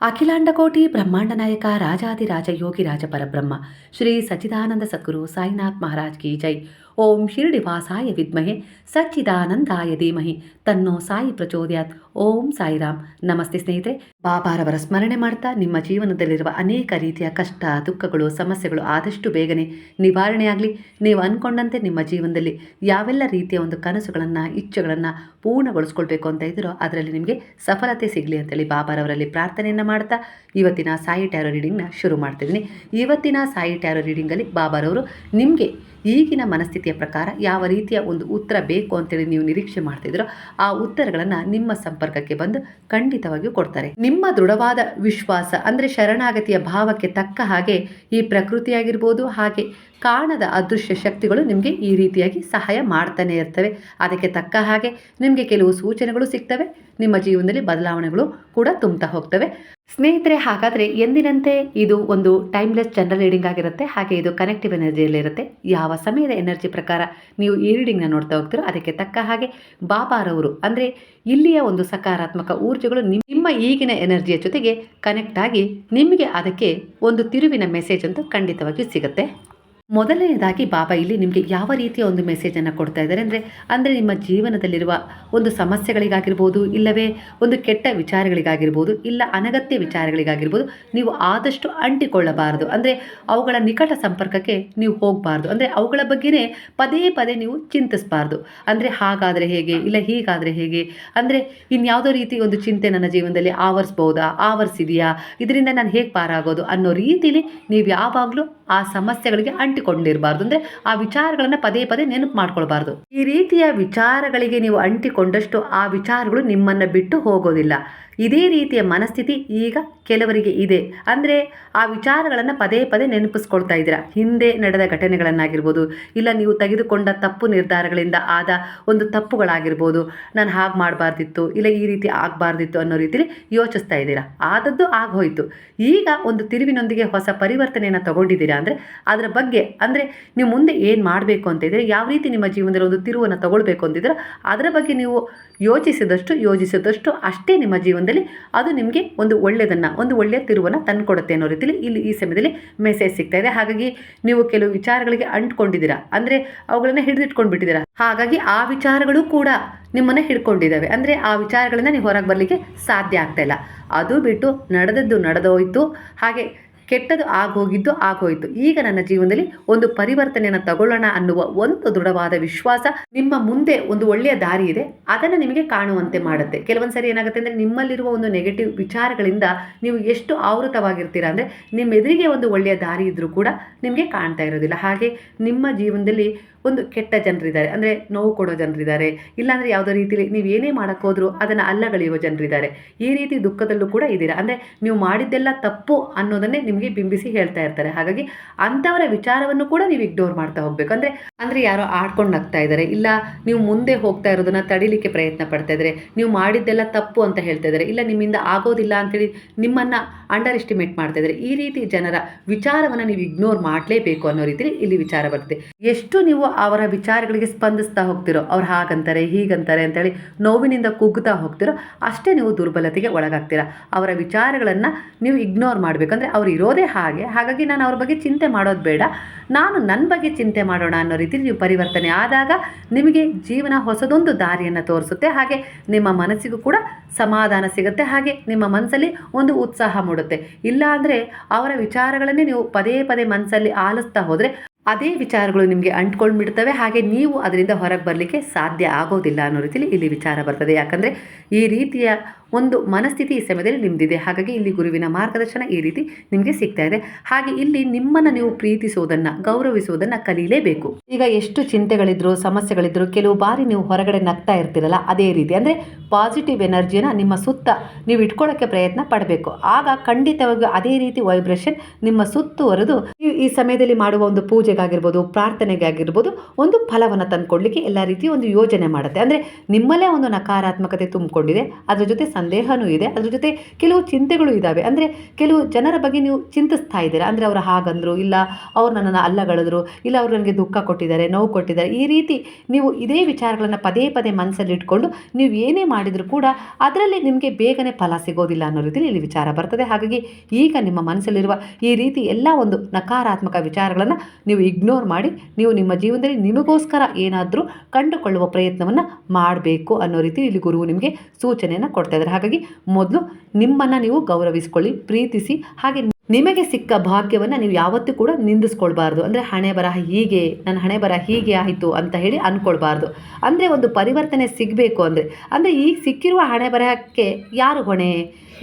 ಅಖಿಲಾಂಡಕೋಟಿ ಬ್ರಹ್ಮಾಂಡ ನಾಯಕ ರಾಜಾದಿರಾಜ ಯೋಗಿ ರಾಜ ಪರಬ್ರಹ್ಮ ಶ್ರೀ ಸಚ್ಚಿದಾನಂದ ಸದ್ಗುರು ಸಾಯಿನಾಥ್ ಮಹಾರಾಜ್ ಕಿ ಜೈ. ಓಂ ಶಿರಡಿ ವಾಸಾಯ ವಿದ್ಮಹೆ, ಸಚ್ಚಿದಾನಂದಾಯ ಧೀಮಹಿ, ತನ್ನೋ ಸಾಯಿ ಪ್ರಚೋದಯಾತ್. ಓಂ ಸಾಯಿರಾಮ್. ನಮಸ್ತೆ ಸ್ನೇಹಿತರೆ, ಬಾಬಾರವರ ಸ್ಮರಣೆ ಮಾಡ್ತಾ ನಿಮ್ಮ ಜೀವನದಲ್ಲಿರುವ ಅನೇಕ ರೀತಿಯ ಕಷ್ಟ, ದುಃಖಗಳು, ಸಮಸ್ಯೆಗಳು ಆದಷ್ಟು ಬೇಗನೆ ನಿವಾರಣೆಯಾಗಲಿ. ನೀವು ಅಂದ್ಕೊಂಡಂತೆ ನಿಮ್ಮ ಜೀವನದಲ್ಲಿ ಯಾವೆಲ್ಲ ರೀತಿಯ ಒಂದು ಕನಸುಗಳನ್ನು, ಇಚ್ಛೆಗಳನ್ನು ಪೂರ್ಣಗೊಳಿಸ್ಕೊಳ್ಬೇಕು ಅಂತ ಇದ್ದೀರೋ ಅದರಲ್ಲಿ ನಿಮಗೆ ಸಫಲತೆ ಸಿಗಲಿ ಅಂತೇಳಿ ಬಾಬಾರವರಲ್ಲಿ ಪ್ರಾರ್ಥನೆಯನ್ನು ಮಾಡ್ತಾ ಇವತ್ತಿನ ಸಾಯಿ ಟ್ಯಾರೋ ರೀಡಿಂಗ್ನ ಶುರು ಮಾಡ್ತಿದ್ದೀನಿ. ಇವತ್ತಿನ ಸಾಯಿ ಟ್ಯಾರೋ ರೀಡಿಂಗಲ್ಲಿ ಬಾಬಾರವರು ನಿಮಗೆ ಈಗಿನ ಮನಸ್ಥಿತಿಯ ಪ್ರಕಾರ ಯಾವ ರೀತಿಯ ಒಂದು ಉತ್ತರ ಬೇಕು ಅಂತೇಳಿ ನೀವು ನಿರೀಕ್ಷೆ ಮಾಡ್ತಿದ್ರೋ ಆ ಉತ್ತರಗಳನ್ನು ನಿಮ್ಮ ಸಂಪರ್ಕಕ್ಕೆ ಬಂದು ಖಂಡಿತವಾಗಿಯೂ ಕೊಡ್ತಾರೆ. ನಿಮ್ಮ ದೃಢವಾದ ವಿಶ್ವಾಸ ಅಂದರೆ ಶರಣಾಗತಿಯ ಭಾವಕ್ಕೆ ತಕ್ಕ ಹಾಗೆ ಈ ಪ್ರಕೃತಿಯಾಗಿರ್ಬೋದು, ಹಾಗೆ ಕಾಣದ ಅದೃಶ್ಯ ಶಕ್ತಿಗಳು ನಿಮಗೆ ಈ ರೀತಿಯಾಗಿ ಸಹಾಯ ಮಾಡ್ತಾನೆ ಇರ್ತವೆ. ಅದಕ್ಕೆ ತಕ್ಕ ಹಾಗೆ ನಿಮಗೆ ಕೆಲವು ಸೂಚನೆಗಳು ಸಿಗ್ತವೆ, ನಿಮ್ಮ ಜೀವನದಲ್ಲಿ ಬದಲಾವಣೆಗಳು ಕೂಡ ತುಂಬ್ತಾ ಹೋಗ್ತವೆ. ಸ್ನೇಹಿತರೆ, ಹಾಗಾದರೆ ಎಂದಿನಂತೆ ಇದು ಒಂದು ಟೈಮ್ಲೆಸ್ ಜನರಲ್ ರೀಡಿಂಗ್ ಆಗಿರುತ್ತೆ. ಹಾಗೆ ಇದು ಕನೆಕ್ಟಿವ್ ಎನರ್ಜಿಯಲ್ಲಿರುತ್ತೆ ಯಾವ ಸಮಯದ ಎನರ್ಜಿ ಪ್ರಕಾರ ನೀವು ಈ ರೀಡಿಂಗ್ನ ನೋಡ್ತಾ ಹೋಗ್ತೀರೋ ಅದಕ್ಕೆ ತಕ್ಕ ಹಾಗೆ ಬಾಬಾರವರು ಅಂದರೆ ಇಲ್ಲಿಯ ಒಂದು ಸಕಾರಾತ್ಮಕ ಊರ್ಜೆಗಳು ನಿಮ್ಮ ಈಗಿನ ಎನರ್ಜಿಯ ಜೊತೆಗೆ ಕನೆಕ್ಟ್ ಆಗಿ ನಿಮಗೆ ಅದಕ್ಕೆ ಒಂದು ತಿರುವಿನ ಮೆಸೇಜ್ ಅಂತೂ ಖಂಡಿತವಾಗಿಯೂ ಸಿಗುತ್ತೆ. ಮೊದಲನೇದಾಗಿ ಬಾಬಾ ಇಲ್ಲಿ ನಿಮಗೆ ಯಾವ ರೀತಿಯ ಒಂದು ಮೆಸೇಜನ್ನು ಕೊಡ್ತಾ ಇದ್ದಾರೆ? ಅಂದರೆ ಅಂದರೆ ನಿಮ್ಮ ಜೀವನದಲ್ಲಿರುವ ಒಂದು ಸಮಸ್ಯೆಗಳಿಗಾಗಿರ್ಬೋದು, ಇಲ್ಲವೇ ಒಂದು ಕೆಟ್ಟ ವಿಚಾರಗಳಿಗಾಗಿರ್ಬೋದು, ಇಲ್ಲ ಅನಗತ್ಯ ವಿಚಾರಗಳಿಗಾಗಿರ್ಬೋದು, ನೀವು ಆದಷ್ಟು ಅಂಟಿಕೊಳ್ಳಬಾರದು. ಅಂದರೆ, ಅವುಗಳ ನಿಕಟ ಸಂಪರ್ಕಕ್ಕೆ ನೀವು ಹೋಗಬಾರ್ದು. ಅಂದರೆ, ಅವುಗಳ ಬಗ್ಗೆನೇ ಪದೇ ಪದೇ ನೀವು ಚಿಂತಿಸಬಾರ್ದು. ಅಂದರೆ, ಹಾಗಾದರೆ ಹೇಗೆ, ಇಲ್ಲ ಹೀಗಾದರೆ ಹೇಗೆ? ಅಂದರೆ, ಇನ್ಯಾವುದೋ ರೀತಿ ಒಂದು ಚಿಂತೆ ನನ್ನ ಜೀವನದಲ್ಲಿ ಆವರಿಸ್ಬೋದಾ, ಆವರಿಸಿದೆಯಾ? ಇದರಿಂದ ನಾನು ಹೇಗೆ ಪಾರಾಗೋದು ಅನ್ನೋ ರೀತಿಲಿ ನೀವು ಯಾವಾಗಲೂ ಆ ಸಮಸ್ಯೆಗಳಿಗೆ ಅಂಟಿಕೊಂಡಿರಬಾರ್ದು. ಅಂದರೆ ಆ ವಿಚಾರಗಳನ್ನು ಪದೇ ಪದೇ ನೆನಪು ಮಾಡ್ಕೊಳ್ಬಾರ್ದು. ಈ ರೀತಿಯ ವಿಚಾರಗಳಿಗೆ ನೀವು ಅಂಟಿಕೊಂಡಷ್ಟು ಆ ವಿಚಾರಗಳು ನಿಮ್ಮನ್ನು ಬಿಟ್ಟು ಹೋಗೋದಿಲ್ಲ. ಇದೇ ರೀತಿಯ ಮನಸ್ಥಿತಿ ಈಗ ಕೆಲವರಿಗೆ ಇದೆ. ಅಂದರೆ ಆ ವಿಚಾರಗಳನ್ನು ಪದೇ ಪದೇ ನೆನಪಿಸ್ಕೊಳ್ತಾ ಇದ್ದೀರಾ? ಹಿಂದೆ ನಡೆದ ಘಟನೆಗಳನ್ನಾಗಿರ್ಬೋದು, ಇಲ್ಲ ನೀವು ತೆಗೆದುಕೊಂಡ ತಪ್ಪು ನಿರ್ಧಾರಗಳಿಂದ ಆದ ಒಂದು ತಪ್ಪುಗಳಾಗಿರ್ಬೋದು, ನಾನು ಹಾಗೆ ಮಾಡಬಾರ್ದಿತ್ತು, ಇಲ್ಲ ಈ ರೀತಿ ಆಗಬಾರ್ದಿತ್ತು ಅನ್ನೋ ರೀತಿಯಲ್ಲಿ ಯೋಚಿಸ್ತಾ ಇದ್ದೀರಾ? ಆದದ್ದು ಆಗೋಯಿತು ಈಗ ಒಂದು ತಿರುವಿನೊಂದಿಗೆ ಹೊಸ ಪರಿವರ್ತನೆಯನ್ನು ತಗೊಂಡಿದ್ದೀರಾ ಅಂದರೆ, ಅದರ ಬಗ್ಗೆ, ಅಂದರೆ ನೀವು ಮುಂದೆ ಏನು ಮಾಡಬೇಕು ಅಂತ ಇದ್ದರೆ ಯಾವ ರೀತಿ ನಿಮ್ಮ ಜೀವನದಲ್ಲಿ ಒಂದು ತಿರುವನ್ನು ತಗೊಳ್ಬೇಕು ಅಂತಿದ್ರೆ ಅದರ ಬಗ್ಗೆ ನೀವು ಯೋಚಿಸಿದಷ್ಟು ಯೋಚಿಸಿದಷ್ಟು ಅಷ್ಟೇ ನಿಮ್ಮ ಜೀವನದಲ್ಲಿ ಅದು ನಿಮಗೆ ಒಂದು ಒಳ್ಳೆಯದನ್ನು, ಒಂದು ಒಳ್ಳೆಯ ತಿರುವನ್ನು ತಂದುಕೊಡುತ್ತೆ ಅನ್ನೋ ರೀತಿಯಲ್ಲಿ ಇಲ್ಲಿ ಈ ಸಮಯದಲ್ಲಿ ಮೆಸೇಜ್ ಸಿಗ್ತಾ ಇದೆ. ಹಾಗಾಗಿ ನೀವು ಕೆಲವು ವಿಚಾರಗಳಿಗೆ ಅಂಟ್ಕೊಂಡಿದ್ದೀರಾ? ಅಂದರೆ ಅವುಗಳನ್ನ ಹಿಡಿದಿಟ್ಕೊಂಡು ಬಿಟ್ಟಿದ್ದೀರಾ ಹಾಗಾಗಿ ಆ ವಿಚಾರಗಳು ಕೂಡ ನಿಮ್ಮನ್ನು ಹಿಡ್ಕೊಂಡಿದ್ದಾವೆ. ಅಂದರೆ ಆ ವಿಚಾರಗಳಿಂದ ನೀವು ಹೊರಗೆ ಬರಲಿಕ್ಕೆ ಸಾಧ್ಯ ಆಗ್ತಾ ಇಲ್ಲ. ಅದು ಬಿಟ್ಟು ನಡೆದದ್ದು ನಡೆದೋಯ್ತು. ಹಾಗೆ ಕೆಟ್ಟದು ಆಗೋಗಿದ್ದು ಆಗೋಯಿತು. ಈಗ ನನ್ನ ಜೀವನದಲ್ಲಿ ಒಂದು ಪರಿವರ್ತನೆಯನ್ನು ತಗೊಳ್ಳೋಣ ಅನ್ನುವ ಒಂದು ದೃಢವಾದ ವಿಶ್ವಾಸ ನಿಮ್ಮ ಮುಂದೆ ಒಂದು ಒಳ್ಳೆಯ ದಾರಿ ಇದೆ. ಅದನ್ನು ನಿಮಗೆ ಕಾಣುವಂತೆ ಮಾಡುತ್ತೆ. ಕೆಲವೊಂದು ಸರಿ ಏನಾಗುತ್ತೆ ಅಂದರೆ ನಿಮ್ಮಲ್ಲಿರುವ ಒಂದು ನೆಗೆಟಿವ್ ವಿಚಾರಗಳಿಂದ ನೀವು ಎಷ್ಟು ಆವೃತವಾಗಿರ್ತೀರ ಅಂದರೆ ನಿಮ್ಮ ಎದುರಿಗೆ ಒಂದು ಒಳ್ಳೆಯ ದಾರಿ ಇದ್ದರೂ ಕೂಡ ನಿಮಗೆ ಕಾಣ್ತಾ ಇರೋದಿಲ್ಲ. ಹಾಗೆ ನಿಮ್ಮ ಜೀವನದಲ್ಲಿ ಒಂದು ಕೆಟ್ಟ ಜನರಿದ್ದಾರೆ. ಅಂದರೆ ನೋವು ಕೊಡೋ ಜನರಿದ್ದಾರೆ. ಇಲ್ಲಾಂದರೆ ಯಾವುದೋ ರೀತಿಯಲ್ಲಿ ನೀವು ಏನೇ ಮಾಡೋಕ್ಕೋದ್ರೂ ಅದನ್ನು ಅಲ್ಲಗಳೆಯುವ ಜನರಿದ್ದಾರೆ. ಈ ರೀತಿ ದುಃಖದಲ್ಲೂ ಕೂಡ ಇದ್ದೀರಾ. ಅಂದರೆ ನೀವು ಮಾಡಿದ್ದೆಲ್ಲ ತಪ್ಪು ಅನ್ನೋದನ್ನೇ ನಿಮಗೆ ಬಿಂಬಿಸಿ ಹೇಳ್ತಾ ಇರ್ತಾರೆ. ಹಾಗಾಗಿ ಅಂಥವರ ವಿಚಾರವನ್ನು ಕೂಡ ನೀವು ಇಗ್ನೋರ್ ಮಾಡ್ತಾ ಹೋಗಬೇಕು. ಅಂದರೆ ಅಂದರೆ ಯಾರೋ ಆಡ್ಕೊಂಡು ನಗ್ತಾ ಇದ್ದಾರೆ. ಇಲ್ಲ, ನೀವು ಮುಂದೆ ಹೋಗ್ತಾ ಇರೋದನ್ನ ತಡಿಲಿಕ್ಕೆ ಪ್ರಯತ್ನ ಪಡ್ತಾ ಇದ್ದಾರೆ. ನೀವು ಮಾಡಿದ್ದೆಲ್ಲ ತಪ್ಪು ಅಂತ ಹೇಳ್ತಾ ಇದ್ದಾರೆ. ಇಲ್ಲ, ನಿಮ್ಮಿಂದ ಆಗೋದಿಲ್ಲ ಅಂತೇಳಿ ನಿಮ್ಮನ್ನು ಅಂಡರ್ ಎಸ್ಟಿಮೇಟ್ ಮಾಡ್ತಾ ಇದ್ದಾರೆ. ಈ ರೀತಿ ಜನರ ವಿಚಾರವನ್ನು ನೀವು ಇಗ್ನೋರ್ ಮಾಡಲೇಬೇಕು ಅನ್ನೋ ರೀತಿಯಲ್ಲಿ ಇಲ್ಲಿ ವಿಚಾರ ಬರುತ್ತೆ ಎಷ್ಟು ನೀವು ಅವರ ವಿಚಾರಗಳಿಗೆ ಸ್ಪಂದಿಸ್ತಾ ಹೋಗ್ತಿರೋ, ಅವ್ರು ಹಾಗಂತಾರೆ, ಹೀಗಂತಾರೆ ಅಂತೇಳಿ ನೋವಿನಿಂದ ಕುಗ್ತಾ ಹೋಗ್ತಿರೋ, ಅಷ್ಟೇ ನೀವು ದುರ್ಬಲತೆಗೆ ಒಳಗಾಗ್ತೀರಾ. ಅವರ ವಿಚಾರಗಳನ್ನು ನೀವು ಇಗ್ನೋರ್ ಮಾಡಬೇಕಂದ್ರೆ ಅವ್ರು ಇರೋದೇ ಹಾಗೆ, ಹಾಗಾಗಿ ನಾನು ಅವ್ರ ಬಗ್ಗೆ ಚಿಂತೆ ಮಾಡೋದು ಬೇಡ. ನಾನು ನನ್ನ ಬಗ್ಗೆ ಚಿಂತೆ ಮಾಡೋಣ ಅನ್ನೋ ರೀತಿಯಲ್ಲಿ ನೀವು ಪರಿವರ್ತನೆ ಆದಾಗ ನಿಮಗೆ ಜೀವನ ಹೊಸದೊಂದು ದಾರಿಯನ್ನು ತೋರಿಸುತ್ತೆ. ಹಾಗೆ ನಿಮ್ಮ ಮನಸ್ಸಿಗೂ ಕೂಡ ಸಮಾಧಾನ ಸಿಗುತ್ತೆ. ಹಾಗೆ ನಿಮ್ಮ ಮನಸ್ಸಲ್ಲಿ ಒಂದು ಉತ್ಸಾಹ ಮೂಡುತ್ತೆ. ಇಲ್ಲಾಂದರೆ ಅವರ ವಿಚಾರಗಳನ್ನೇ ನೀವು ಪದೇ ಪದೇ ಮನಸ್ಸಲ್ಲಿ ಆಲಿಸ್ತಾ ಹೋದರೆ ಅದೇ ವಿಚಾರಗಳು ನಿಮಗೆ ಅಂಟ್ಕೊಂಡ್ಬಿಡ್ತವೆ. ಹಾಗೆ ನೀವು ಅದರಿಂದ ಹೊರಗೆ ಬರಲಿಕ್ಕೆ ಸಾಧ್ಯ ಆಗೋದಿಲ್ಲ ಅನ್ನೋ ರೀತಿಯಲ್ಲಿ ಇಲ್ಲಿ ವಿಚಾರ ಬರ್ತದೆ. ಯಾಕಂದರೆ ಈ ರೀತಿಯ ಒಂದು ಮನಸ್ಥಿತಿ ಈ ಸಮಯದಲ್ಲಿ ನಿಮ್ಮದಿದೆ ಹಾಗಾಗಿ ಇಲ್ಲಿ ಗುರುವಿನ ಮಾರ್ಗದರ್ಶನ ಈ ರೀತಿ ನಿಮಗೆ ಸಿಗ್ತಾ ಇದೆ. ಹಾಗೆ ಇಲ್ಲಿ ನಿಮ್ಮನ್ನು ನೀವು ಪ್ರೀತಿಸೋದನ್ನು ಗೌರವಿಸುವುದನ್ನು ಕಲೀಲೇಬೇಕು. ಈಗ ಎಷ್ಟು ಚಿಂತೆಗಳಿದ್ರು, ಸಮಸ್ಯೆಗಳಿದ್ರು, ಕೆಲವು ಬಾರಿ ನೀವು ಹೊರಗಡೆ ನಗ್ತಾ ಇರ್ತೀರಲ್ಲ, ಅದೇ ರೀತಿ. ಅಂದರೆ ಪಾಸಿಟಿವ್ ಎನರ್ಜಿನ ನಿಮ್ಮ ಸುತ್ತ ನೀವು ಇಟ್ಕೊಳ್ಳೋಕ್ಕೆ ಪ್ರಯತ್ನ ಪಡಬೇಕು. ಆಗ ಖಂಡಿತವಾಗಿ ಅದೇ ರೀತಿ ವೈಬ್ರೇಷನ್ ನಿಮ್ಮ ಸುತ್ತುವರೆದು ಈ ಸಮಯದಲ್ಲಿ ಮಾಡುವ ಒಂದು ಪೂಜೆಗಾಗಿರ್ಬೋದು, ಪ್ರಾರ್ಥನೆಗಾಗಿರ್ಬೋದು, ಒಂದು ಫಲವನ್ನು ತಂದುಕೊಡ್ಲಿಕ್ಕೆ ಎಲ್ಲ ರೀತಿ ಒಂದು ಯೋಜನೆ ಮಾಡುತ್ತೆ. ಅಂದರೆ ನಿಮ್ಮಲ್ಲೇ ಒಂದು ನಕಾರಾತ್ಮಕತೆ ತುಂಬಿಕೊಂಡಿದೆ. ಅದರ ಜೊತೆ ಸಂದೇಹನೂ ಇದೆ. ಅದ್ರ ಜೊತೆ ಕೆಲವು ಚಿಂತೆಗಳು ಇದ್ದಾವೆ ಅಂದರೆ ಕೆಲವು ಜನರ ಬಗ್ಗೆ ನೀವು ಚಿಂತಿಸ್ತಾ ಇದ್ದೀರಾ? ಅಂದರೆ ಅವರು ಹಾಗಂದರು, ಇಲ್ಲ ಅವ್ರು ನನ್ನನ್ನು ಅಲ್ಲಗಳಿದ್ರು, ಇಲ್ಲ ಅವರು ನನಗೆ ದುಃಖ ಕೊಟ್ಟಿದ್ದಾರೆ, ನೋವು ಕೊಟ್ಟಿದ್ದಾರೆ. ಈ ರೀತಿ ನೀವು ಇದೇ ವಿಚಾರಗಳನ್ನು ಪದೇ ಪದೇ ಮನಸ್ಸಲ್ಲಿ ಇಟ್ಕೊಂಡು ನೀವು ಏನೇ ಮಾಡಿದರೂ ಕೂಡ ಅದರಲ್ಲಿ ನಿಮಗೆ ಬೇಗನೆ ಫಲ ಸಿಗೋದಿಲ್ಲ ಅನ್ನೋ ರೀತಿಯಲ್ಲಿ ಇಲ್ಲಿ ವಿಚಾರ ಬರ್ತದೆ. ಹಾಗಾಗಿ ಈಗ ನಿಮ್ಮ ಮನಸ್ಸಲ್ಲಿರುವ ಈ ರೀತಿ ಎಲ್ಲ ಒಂದು ನಕಾರಾತ್ಮಕ ವಿಚಾರಗಳನ್ನು ನೀವು ಇಗ್ನೋರ್ ಮಾಡಿ, ನೀವು ನಿಮ್ಮ ಜೀವನದಲ್ಲಿ ನಿಮಗೋಸ್ಕರ ಏನಾದರೂ ಕಂಡುಕೊಳ್ಳುವ ಪ್ರಯತ್ನವನ್ನು ಮಾಡಬೇಕು ಅನ್ನೋ ರೀತಿ ಇಲ್ಲಿ ಗುರುವು ನಿಮಗೆ ಸೂಚನೆಯನ್ನು ಕೊಡ್ತಾ ಇದ್ದಾರೆ. ಹಾಗಾಗಿ ಮೊದಲು ನಿಮ್ಮನ್ನು ನೀವು ಗೌರವಿಸ್ಕೊಳ್ಳಿ, ಪ್ರೀತಿಸಿ, ಹಾಗೆ ನಿಮಗೆ ಸಿಕ್ಕ ಭಾಗ್ಯವನ್ನು ನೀವು ಯಾವತ್ತೂ ಕೂಡ ನಿಂದಿಸ್ಕೊಳ್ಬಾರ್ದು. ಅಂದರೆ ಹಣೆ ಬರಹ ಹೀಗೆ ನನ್ನ ಹಣೆ ಬರಹ ಹೀಗೆ ಆಯಿತು ಅಂತ ಹೇಳಿ ಅಂದ್ಕೊಳ್ಬಾರ್ದು ಅಂದರೆ ಒಂದು ಪರಿವರ್ತನೆ ಸಿಗಬೇಕು ಅಂದರೆ ಅಂದರೆ ಈಗ ಸಿಕ್ಕಿರುವ ಹಣೆ ಬರಹಕ್ಕೆ ಯಾರು ಹೊಣೆ?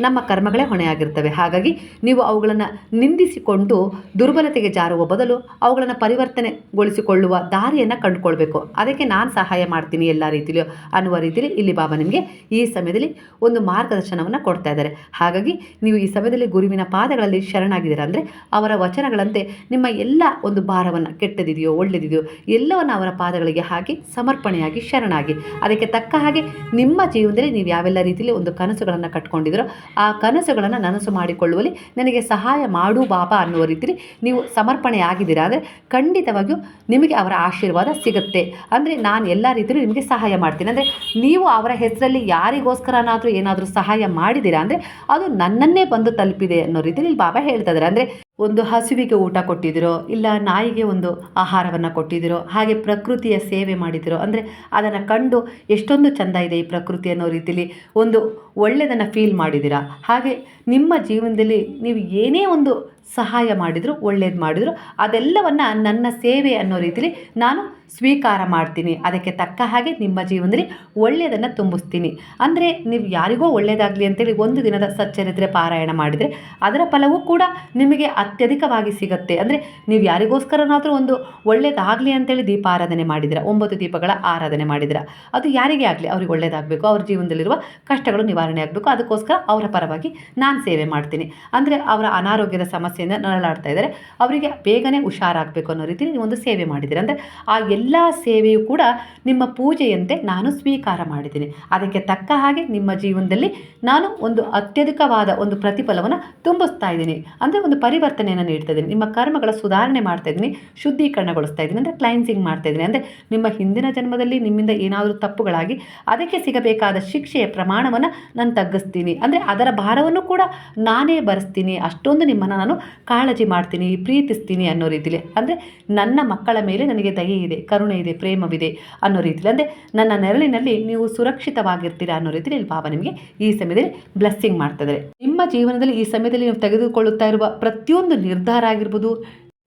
ನಮ್ಮ ಕರ್ಮಗಳೇ ಹೊಣೆಯಾಗಿರ್ತವೆ. ಹಾಗಾಗಿ ನೀವು ಅವುಗಳನ್ನು ನಿಂದಿಸಿಕೊಂಡು ದುರ್ಬಲತೆಗೆ ಜಾರುವ ಬದಲು ಅವುಗಳನ್ನು ಪರಿವರ್ತನೆಗೊಳಿಸಿಕೊಳ್ಳುವ ದಾರಿಯನ್ನು ಕಂಡುಕೊಳ್ಬೇಕು. ಅದಕ್ಕೆ ನಾನು ಸಹಾಯ ಮಾಡ್ತೀನಿ ಎಲ್ಲ ರೀತಿಯಲ್ಲಿ ಅನ್ನುವ ರೀತಿಯಲ್ಲಿ ಇಲ್ಲಿ ಬಾಬಾ ನಿಮಗೆ ಈ ಸಮಯದಲ್ಲಿ ಒಂದು ಮಾರ್ಗದರ್ಶನವನ್ನು ಕೊಡ್ತಾ ಇದ್ದಾರೆ. ಹಾಗಾಗಿ ನೀವು ಈ ಸಮಯದಲ್ಲಿ ಗುರುವಿನ ಪಾದಗಳಲ್ಲಿ ಶರಣಾಗಿದ್ದೀರಾ ಅಂದರೆ ಅವರ ವಚನಗಳಂತೆ ನಿಮ್ಮ ಎಲ್ಲ ಒಂದು ಭಾರವನ್ನು ಕೆಟ್ಟದಿದೆಯೋ ಒಳ್ಳೆದಿದೆಯೋ ಎಲ್ಲವನ್ನು ಅವರ ಪಾದಗಳಿಗೆ ಹಾಕಿ ಸಮರ್ಪಣೆಯಾಗಿ ಶರಣಾಗಿ. ಅದಕ್ಕೆ ತಕ್ಕ ಹಾಗೆ ನಿಮ್ಮ ಜೀವನದಲ್ಲಿ ನೀವು ಯಾವೆಲ್ಲ ರೀತಿಯಲ್ಲಿ ಒಂದು ಕನಸುಗಳನ್ನು ಕಟ್ಕೊಂಡಿದ್ದೀರೋ ಆ ಕನಸುಗಳನ್ನು ನನಸು ಮಾಡಿಕೊಳ್ಳುವಲ್ಲಿ ನನಗೆ ಸಹಾಯ ಮಾಡು ಬಾಬಾ ಅನ್ನುವ ರೀತಿಯಲ್ಲಿ ನೀವು ಸಮರ್ಪಣೆ ಆಗಿದ್ದೀರಾ ಅಂದರೆ ಖಂಡಿತವಾಗಿಯೂ ನಿಮಗೆ ಅವರ ಆಶೀರ್ವಾದ ಸಿಗುತ್ತೆ. ಅಂದರೆ ನಾನು ಎಲ್ಲ ರೀತಿಯಲ್ಲೂ ನಿಮಗೆ ಸಹಾಯ ಮಾಡ್ತೀನಿ. ಅಂದರೆ ನೀವು ಅವರ ಹೆಸರಲ್ಲಿ ಯಾರಿಗೋಸ್ಕರನಾದರೂ ಏನಾದರೂ ಸಹಾಯ ಮಾಡಿದ್ದೀರಾ ಅಂದರೆ ಅದು ನನ್ನನ್ನೇ ಬಂದು ತಲುಪಿದೆ ಅನ್ನೋ ರೀತಿಯಲ್ಲಿ ಬಾಬಾ ಹೇಳ್ತಾ ಇದ್ದಾರೆ. ಅಂದರೆ ಒಂದು ಹಸುವಿಗೆ ಊಟ ಕೊಟ್ಟಿದ್ದೀರೋ, ಇಲ್ಲ ನಾಯಿಗೆ ಒಂದು ಆಹಾರವನ್ನು ಕೊಟ್ಟಿದ್ದೀರೋ, ಹಾಗೆ ಪ್ರಕೃತಿಯ ಸೇವೆ ಮಾಡಿದಿರೋ ಅಂದರೆ ಅದನ್ನು ಕಂಡು ಎಷ್ಟೊಂದು ಚೆಂದ ಇದೆ ಈ ಪ್ರಕೃತಿ ಅನ್ನೋ ರೀತಿಯಲ್ಲಿ ಒಂದು ಒಳ್ಳೆಯದನ್ನು ಫೀಲ್ ಮಾಡಿದ್ದೀರಾ? ಹಾಗೆ ನಿಮ್ಮ ಜೀವನದಲ್ಲಿ ನೀವು ಏನೇ ಒಂದು ಸಹಾಯ ಮಾಡಿದರು, ಒಳ್ಳೇದು ಮಾಡಿದರು. ಅದೆಲ್ಲವನ್ನು ನನ್ನ ಸೇವೆ ಅನ್ನೋ ರೀತಿಯಲ್ಲಿ ನಾನು ಸ್ವೀಕಾರ ಮಾಡ್ತೀನಿ. ಅದಕ್ಕೆ ತಕ್ಕ ಹಾಗೆ ನಿಮ್ಮ ಜೀವನದಲ್ಲಿ ಒಳ್ಳೆಯದನ್ನು ತುಂಬಿಸ್ತೀನಿ. ಅಂದರೆ ನೀವು ಯಾರಿಗೋ ಒಳ್ಳೆಯದಾಗಲಿ ಅಂತೇಳಿ ಒಂದು ದಿನದ ಸಚ್ಚರಿತ್ರೆ ಪಾರಾಯಣ ಮಾಡಿದರೆ ಅದರ ಫಲವೂ ಕೂಡ ನಿಮಗೆ ಅತ್ಯಧಿಕವಾಗಿ ಸಿಗುತ್ತೆ. ಅಂದರೆ ನೀವು ಯಾರಿಗೋಸ್ಕರನಾದರೂ ಒಂದು ಒಳ್ಳೆಯದಾಗಲಿ ಅಂತೇಳಿ ದೀಪಾರಾಧನೆ ಮಾಡಿದಿರ ಒಂಬತ್ತು ದೀಪಗಳ ಆರಾಧನೆ ಮಾಡಿದಿರ ಅದು ಯಾರಿಗೆ ಆಗಲಿ ಅವ್ರಿಗೆ ಒಳ್ಳೆಯದಾಗಬೇಕು ಅವ್ರ ಜೀವನದಲ್ಲಿರುವ ಕಷ್ಟಗಳು ನಿವಾರಣೆ ಆಗಬೇಕು. ಅದಕ್ಕೋಸ್ಕರ ಅವರ ಪರವಾಗಿ ನಾನು ಸೇವೆ ಮಾಡ್ತೀನಿ. ಅಂದರೆ ಅವರ ಅನಾರೋಗ್ಯದ ಸಮಸ್ಯೆಯಿಂದ ನರಳಾಡ್ತಾ ಇದ್ದಾರೆ. ಅವರಿಗೆ ಬೇಗನೆ ಹುಷಾರಾಗಬೇಕು ಅನ್ನೋ ರೀತಿ ನೀವು ಒಂದು ಸೇವೆ ಮಾಡಿದ್ದೀರಿ. ಅಂದರೆ ಆ ಎಲ್ಲ ಸೇವೆಯೂ ಕೂಡ ನಿಮ್ಮ ಪೂಜೆಯಂತೆ ನಾನು ಸ್ವೀಕಾರ ಮಾಡಿದ್ದೀನಿ. ಅದಕ್ಕೆ ತಕ್ಕ ಹಾಗೆ ನಿಮ್ಮ ಜೀವನದಲ್ಲಿ ನಾನು ಒಂದು ಅತ್ಯಧಿಕವಾದ ಒಂದು ಪ್ರತಿಫಲವನ್ನು ತುಂಬಿಸ್ತಾ ಇದ್ದೀನಿ. ಅಂದರೆ ಒಂದು ಪರಿವರ್ತನೆಯನ್ನು ನೀಡ್ತಾ ಇದ್ದೀನಿ. ನಿಮ್ಮ ಕರ್ಮಗಳ ಸುಧಾರಣೆ ಮಾಡ್ತಾ ಇದ್ದೀನಿ. ಶುದ್ಧೀಕರಣಗೊಳಿಸ್ತಾ ಇದ್ದೀನಿ. ಅಂದರೆ ಕ್ಲೈನ್ಸಿಂಗ್ ಮಾಡ್ತಾ ಇದ್ದೀನಿ. ಅಂದರೆ ನಿಮ್ಮ ಹಿಂದಿನ ಜನ್ಮದಲ್ಲಿ ನಿಮ್ಮಿಂದ ಏನಾದರೂ ತಪ್ಪುಗಳಾಗಿ ಅದಕ್ಕೆ ಸಿಗಬೇಕಾದ ಶಿಕ್ಷೆಯ ಪ್ರಮಾಣವನ್ನು ನಾನು ತಗ್ಗಿಸ್ತೀನಿ. ಅಂದರೆ ಅದರ ಭಾರವನ್ನು ಕೂಡ ನಾನೇ ಬರೆಸ್ತೀನಿ. ಅಷ್ಟೊಂದು ನಿಮ್ಮನ್ನು ನಾನು ಕಾಳಜಿ ಮಾಡ್ತೀನಿ, ಪ್ರೀತಿಸ್ತೀನಿ ಅನ್ನೋ ರೀತಿಲಿ. ಅಂದರೆ ನನ್ನ ಮಕ್ಕಳ ಮೇಲೆ ನನಗೆ ದಯೆ ಇದೆ, ಕರುಣೆ ಇದೆ, ಪ್ರೇಮವಿದೆ ಅನ್ನೋ ರೀತಿಲಿ. ಅಂದರೆ ನನ್ನ ನೆರಳಿನಲ್ಲಿ ನೀವು ಸುರಕ್ಷಿತವಾಗಿರ್ತೀರಾ ಅನ್ನೋ ರೀತಿಲಿ ಇಲ್ಲಿ ಬಾಬಾ ನಿಮಗೆ ಈ ಸಮಯದಲ್ಲಿ ಬ್ಲೆಸ್ಸಿಂಗ್ ಮಾಡ್ತಿದ್ದಾರೆ ನಿಮ್ಮ ಜೀವನದಲ್ಲಿ ಈ ಸಮಯದಲ್ಲಿ ನೀವು ತೆಗೆದುಕೊಳ್ಳುತ್ತಾ ಇರುವ ಪ್ರತಿಯೊಂದು ನಿರ್ಧಾರ ಆಗಿರ್ಬೋದು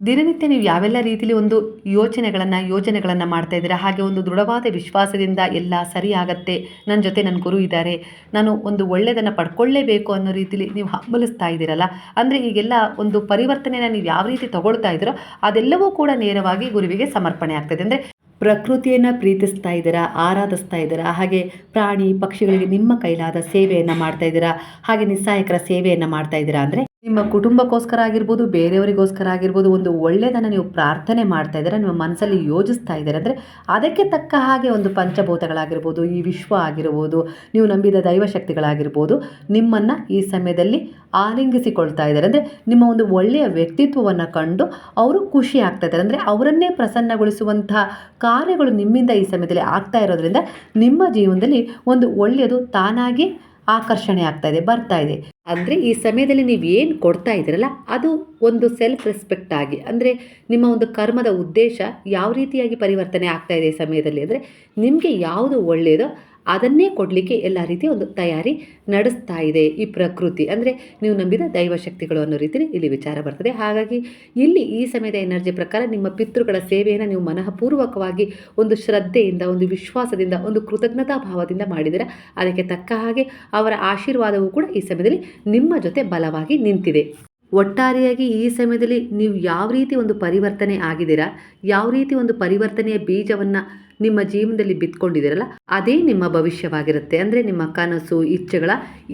ದಿನನಿತ್ಯ ನೀವು ಯಾವೆಲ್ಲ ರೀತಿಯಲ್ಲಿ ಒಂದು ಯೋಚನೆಗಳನ್ನು, ಯೋಜನೆಗಳನ್ನು ಮಾಡ್ತಾ ಇದ್ದೀರಾ? ಹಾಗೆ ಒಂದು ದೃಢವಾದ ವಿಶ್ವಾಸದಿಂದ ಎಲ್ಲ ಸರಿ ಆಗತ್ತೆ ನನ್ನ ಜೊತೆ ನನ್ನ ಗುರು ಇದ್ದಾರೆ, ನಾನು ಒಂದು ಒಳ್ಳೆಯದನ್ನು ಪಡ್ಕೊಳ್ಳೇಬೇಕು ಅನ್ನೋ ರೀತಿಲಿ ನೀವು ಹಂಬಲಿಸ್ತಾ ಇದ್ದೀರಲ್ಲ? ಅಂದರೆ ಈಗೆಲ್ಲ ಒಂದು ಪರಿವರ್ತನೆಯನ್ನು ನೀವು ಯಾವ ರೀತಿ ತಗೊಳ್ತಾ ಇದ್ದೀರೋ, ಅದೆಲ್ಲವೂ ಕೂಡ ನೇರವಾಗಿ ಗುರುವಿಗೆ ಸಮರ್ಪಣೆ ಆಗ್ತದೆ. ಅಂದರೆ ಪ್ರಕೃತಿಯನ್ನು ಪ್ರೀತಿಸ್ತಾ ಇದ್ದೀರಾ? ಆರಾಧಿಸ್ತಾ ಇದ್ದೀರಾ? ಹಾಗೆ ಪ್ರಾಣಿ ಪಕ್ಷಿಗಳಿಗೆ ನಿಮ್ಮ ಕೈಲಾದ ಸೇವೆಯನ್ನು ಮಾಡ್ತಾ ಇದ್ದೀರಾ? ಹಾಗೆ ನಿಸ್ಸಹಾಯಕರ ಸೇವೆಯನ್ನು ಮಾಡ್ತಾ ಇದ್ದೀರಾ ಅಂದರೆ ನಿಮ್ಮ ಕುಟುಂಬಕ್ಕೋಸ್ಕರ ಆಗಿರ್ಬೋದು, ಬೇರೆಯವರಿಗೋಸ್ಕರ ಆಗಿರ್ಬೋದು, ಒಂದು ಒಳ್ಳೆಯದನ್ನು ನೀವು ಪ್ರಾರ್ಥನೆ ಮಾಡ್ತಾ ಇದ್ದೀರ, ನಿಮ್ಮ ಮನಸ್ಸಲ್ಲಿ ಯೋಜಿಸ್ತಾ ಇದ್ದೀರ ಅಂದರೆ ಅದಕ್ಕೆ ತಕ್ಕ ಹಾಗೆ ಒಂದು ಪಂಚಭೂತಗಳಾಗಿರ್ಬೋದು, ಈ ವಿಶ್ವ ಆಗಿರ್ಬೋದು, ನೀವು ನಂಬಿದ ದೈವಶಕ್ತಿಗಳಾಗಿರ್ಬೋದು ನಿಮ್ಮನ್ನು ಈ ಸಮಯದಲ್ಲಿ ಆಲಿಂಗಿಸಿಕೊಳ್ತಾ ಇದ್ದಾರೆ. ಅಂದರೆ ನಿಮ್ಮ ಒಂದು ಒಳ್ಳೆಯ ವ್ಯಕ್ತಿತ್ವವನ್ನು ಕಂಡು ಅವರು ಖುಷಿ ಆಗ್ತಾ ಇದ್ದಾರೆ. ಅಂದರೆ ಅವರನ್ನೇ ಪ್ರಸನ್ನಗೊಳಿಸುವಂತಹ ಕಾರ್ಯಗಳು ನಿಮ್ಮಿಂದ ಈ ಸಮಯದಲ್ಲಿ ಆಗ್ತಾ ಇರೋದ್ರಿಂದ ನಿಮ್ಮ ಜೀವನದಲ್ಲಿ ಒಂದು ಒಳ್ಳೆಯದು ತಾನಾಗಿ ಆಕರ್ಷಣೆ ಆಗ್ತಾ ಇದೆ, ಬರ್ತಾ ಇದೆ. ಅಂದರೆ ಈ ಸಮಯದಲ್ಲಿ ನೀವು ಏನು ಕೊಡ್ತಾ ಇದ್ದೀರಲ್ಲ, ಅದು ಒಂದು ಸೆಲ್ಫ್ ರೆಸ್ಪೆಕ್ಟ್ ಆಗಿ, ಅಂದರೆ ನಿಮ್ಮ ಒಂದು ಕರ್ಮದ ಉದ್ದೇಶ ಯಾವ ರೀತಿಯಾಗಿ ಪರಿವರ್ತನೆ ಆಗ್ತಾ ಇದೆ ಈ ಸಮಯದಲ್ಲಿ, ಅಂದರೆ ನಿಮಗೆ ಯಾವುದು ಒಳ್ಳೆಯದೋ ಅದನ್ನೇ ಕೊಡಲಿಕ್ಕೆ ಎಲ್ಲ ರೀತಿಯ ಒಂದು ತಯಾರಿ ನಡೆಸ್ತಾ ಇದೆ ಈ ಪ್ರಕೃತಿ. ಅಂದರೆ ನೀವು ನಂಬಿದ ದೈವಶಕ್ತಿಗಳು ಅನ್ನೋ ರೀತಿಯಲ್ಲಿ ಇಲ್ಲಿ ವಿಚಾರ ಬರ್ತದೆ. ಹಾಗಾಗಿ ಇಲ್ಲಿ ಈ ಸಮಯದ ಎನರ್ಜಿ ಪ್ರಕಾರ ನಿಮ್ಮ ಪಿತೃಗಳ ಸೇವೆಯನ್ನು ನೀವು ಮನಃಪೂರ್ವಕವಾಗಿ ಒಂದು ಶ್ರದ್ಧೆಯಿಂದ, ಒಂದು ವಿಶ್ವಾಸದಿಂದ, ಒಂದು ಕೃತಜ್ಞತಾ ಭಾವದಿಂದ ಮಾಡಿದರೆ ಅದಕ್ಕೆ ತಕ್ಕ ಹಾಗೆ ಅವರ ಆಶೀರ್ವಾದವೂ ಕೂಡ ಈ ಸಮಯದಲ್ಲಿ ನಿಮ್ಮ ಜೊತೆ ಬಲವಾಗಿ ನಿಂತಿದೆ. ಒಟ್ಟಾರೆಯಾಗಿ ಈ ಸಮಯದಲ್ಲಿ ನೀವು ಯಾವ ರೀತಿ ಒಂದು ಪರಿವರ್ತನೆ ಆಗಿದ್ದೀರಾ, ಯಾವ ರೀತಿ ಒಂದು ಪರಿವರ್ತನೆಯ ಬೀಜವನ್ನು ನಿಮ್ಮ ಜೀವನದಲ್ಲಿ ಬಿತ್ಕೊಂಡಿದ್ದೀರಲ್ಲ, ಅದೇ ನಿಮ್ಮ ಭವಿಷ್ಯವಾಗಿರುತ್ತೆ. ಅಂದರೆ ನಿಮ್ಮ ಕನಸು, ಇಚ್ಛೆಗಳ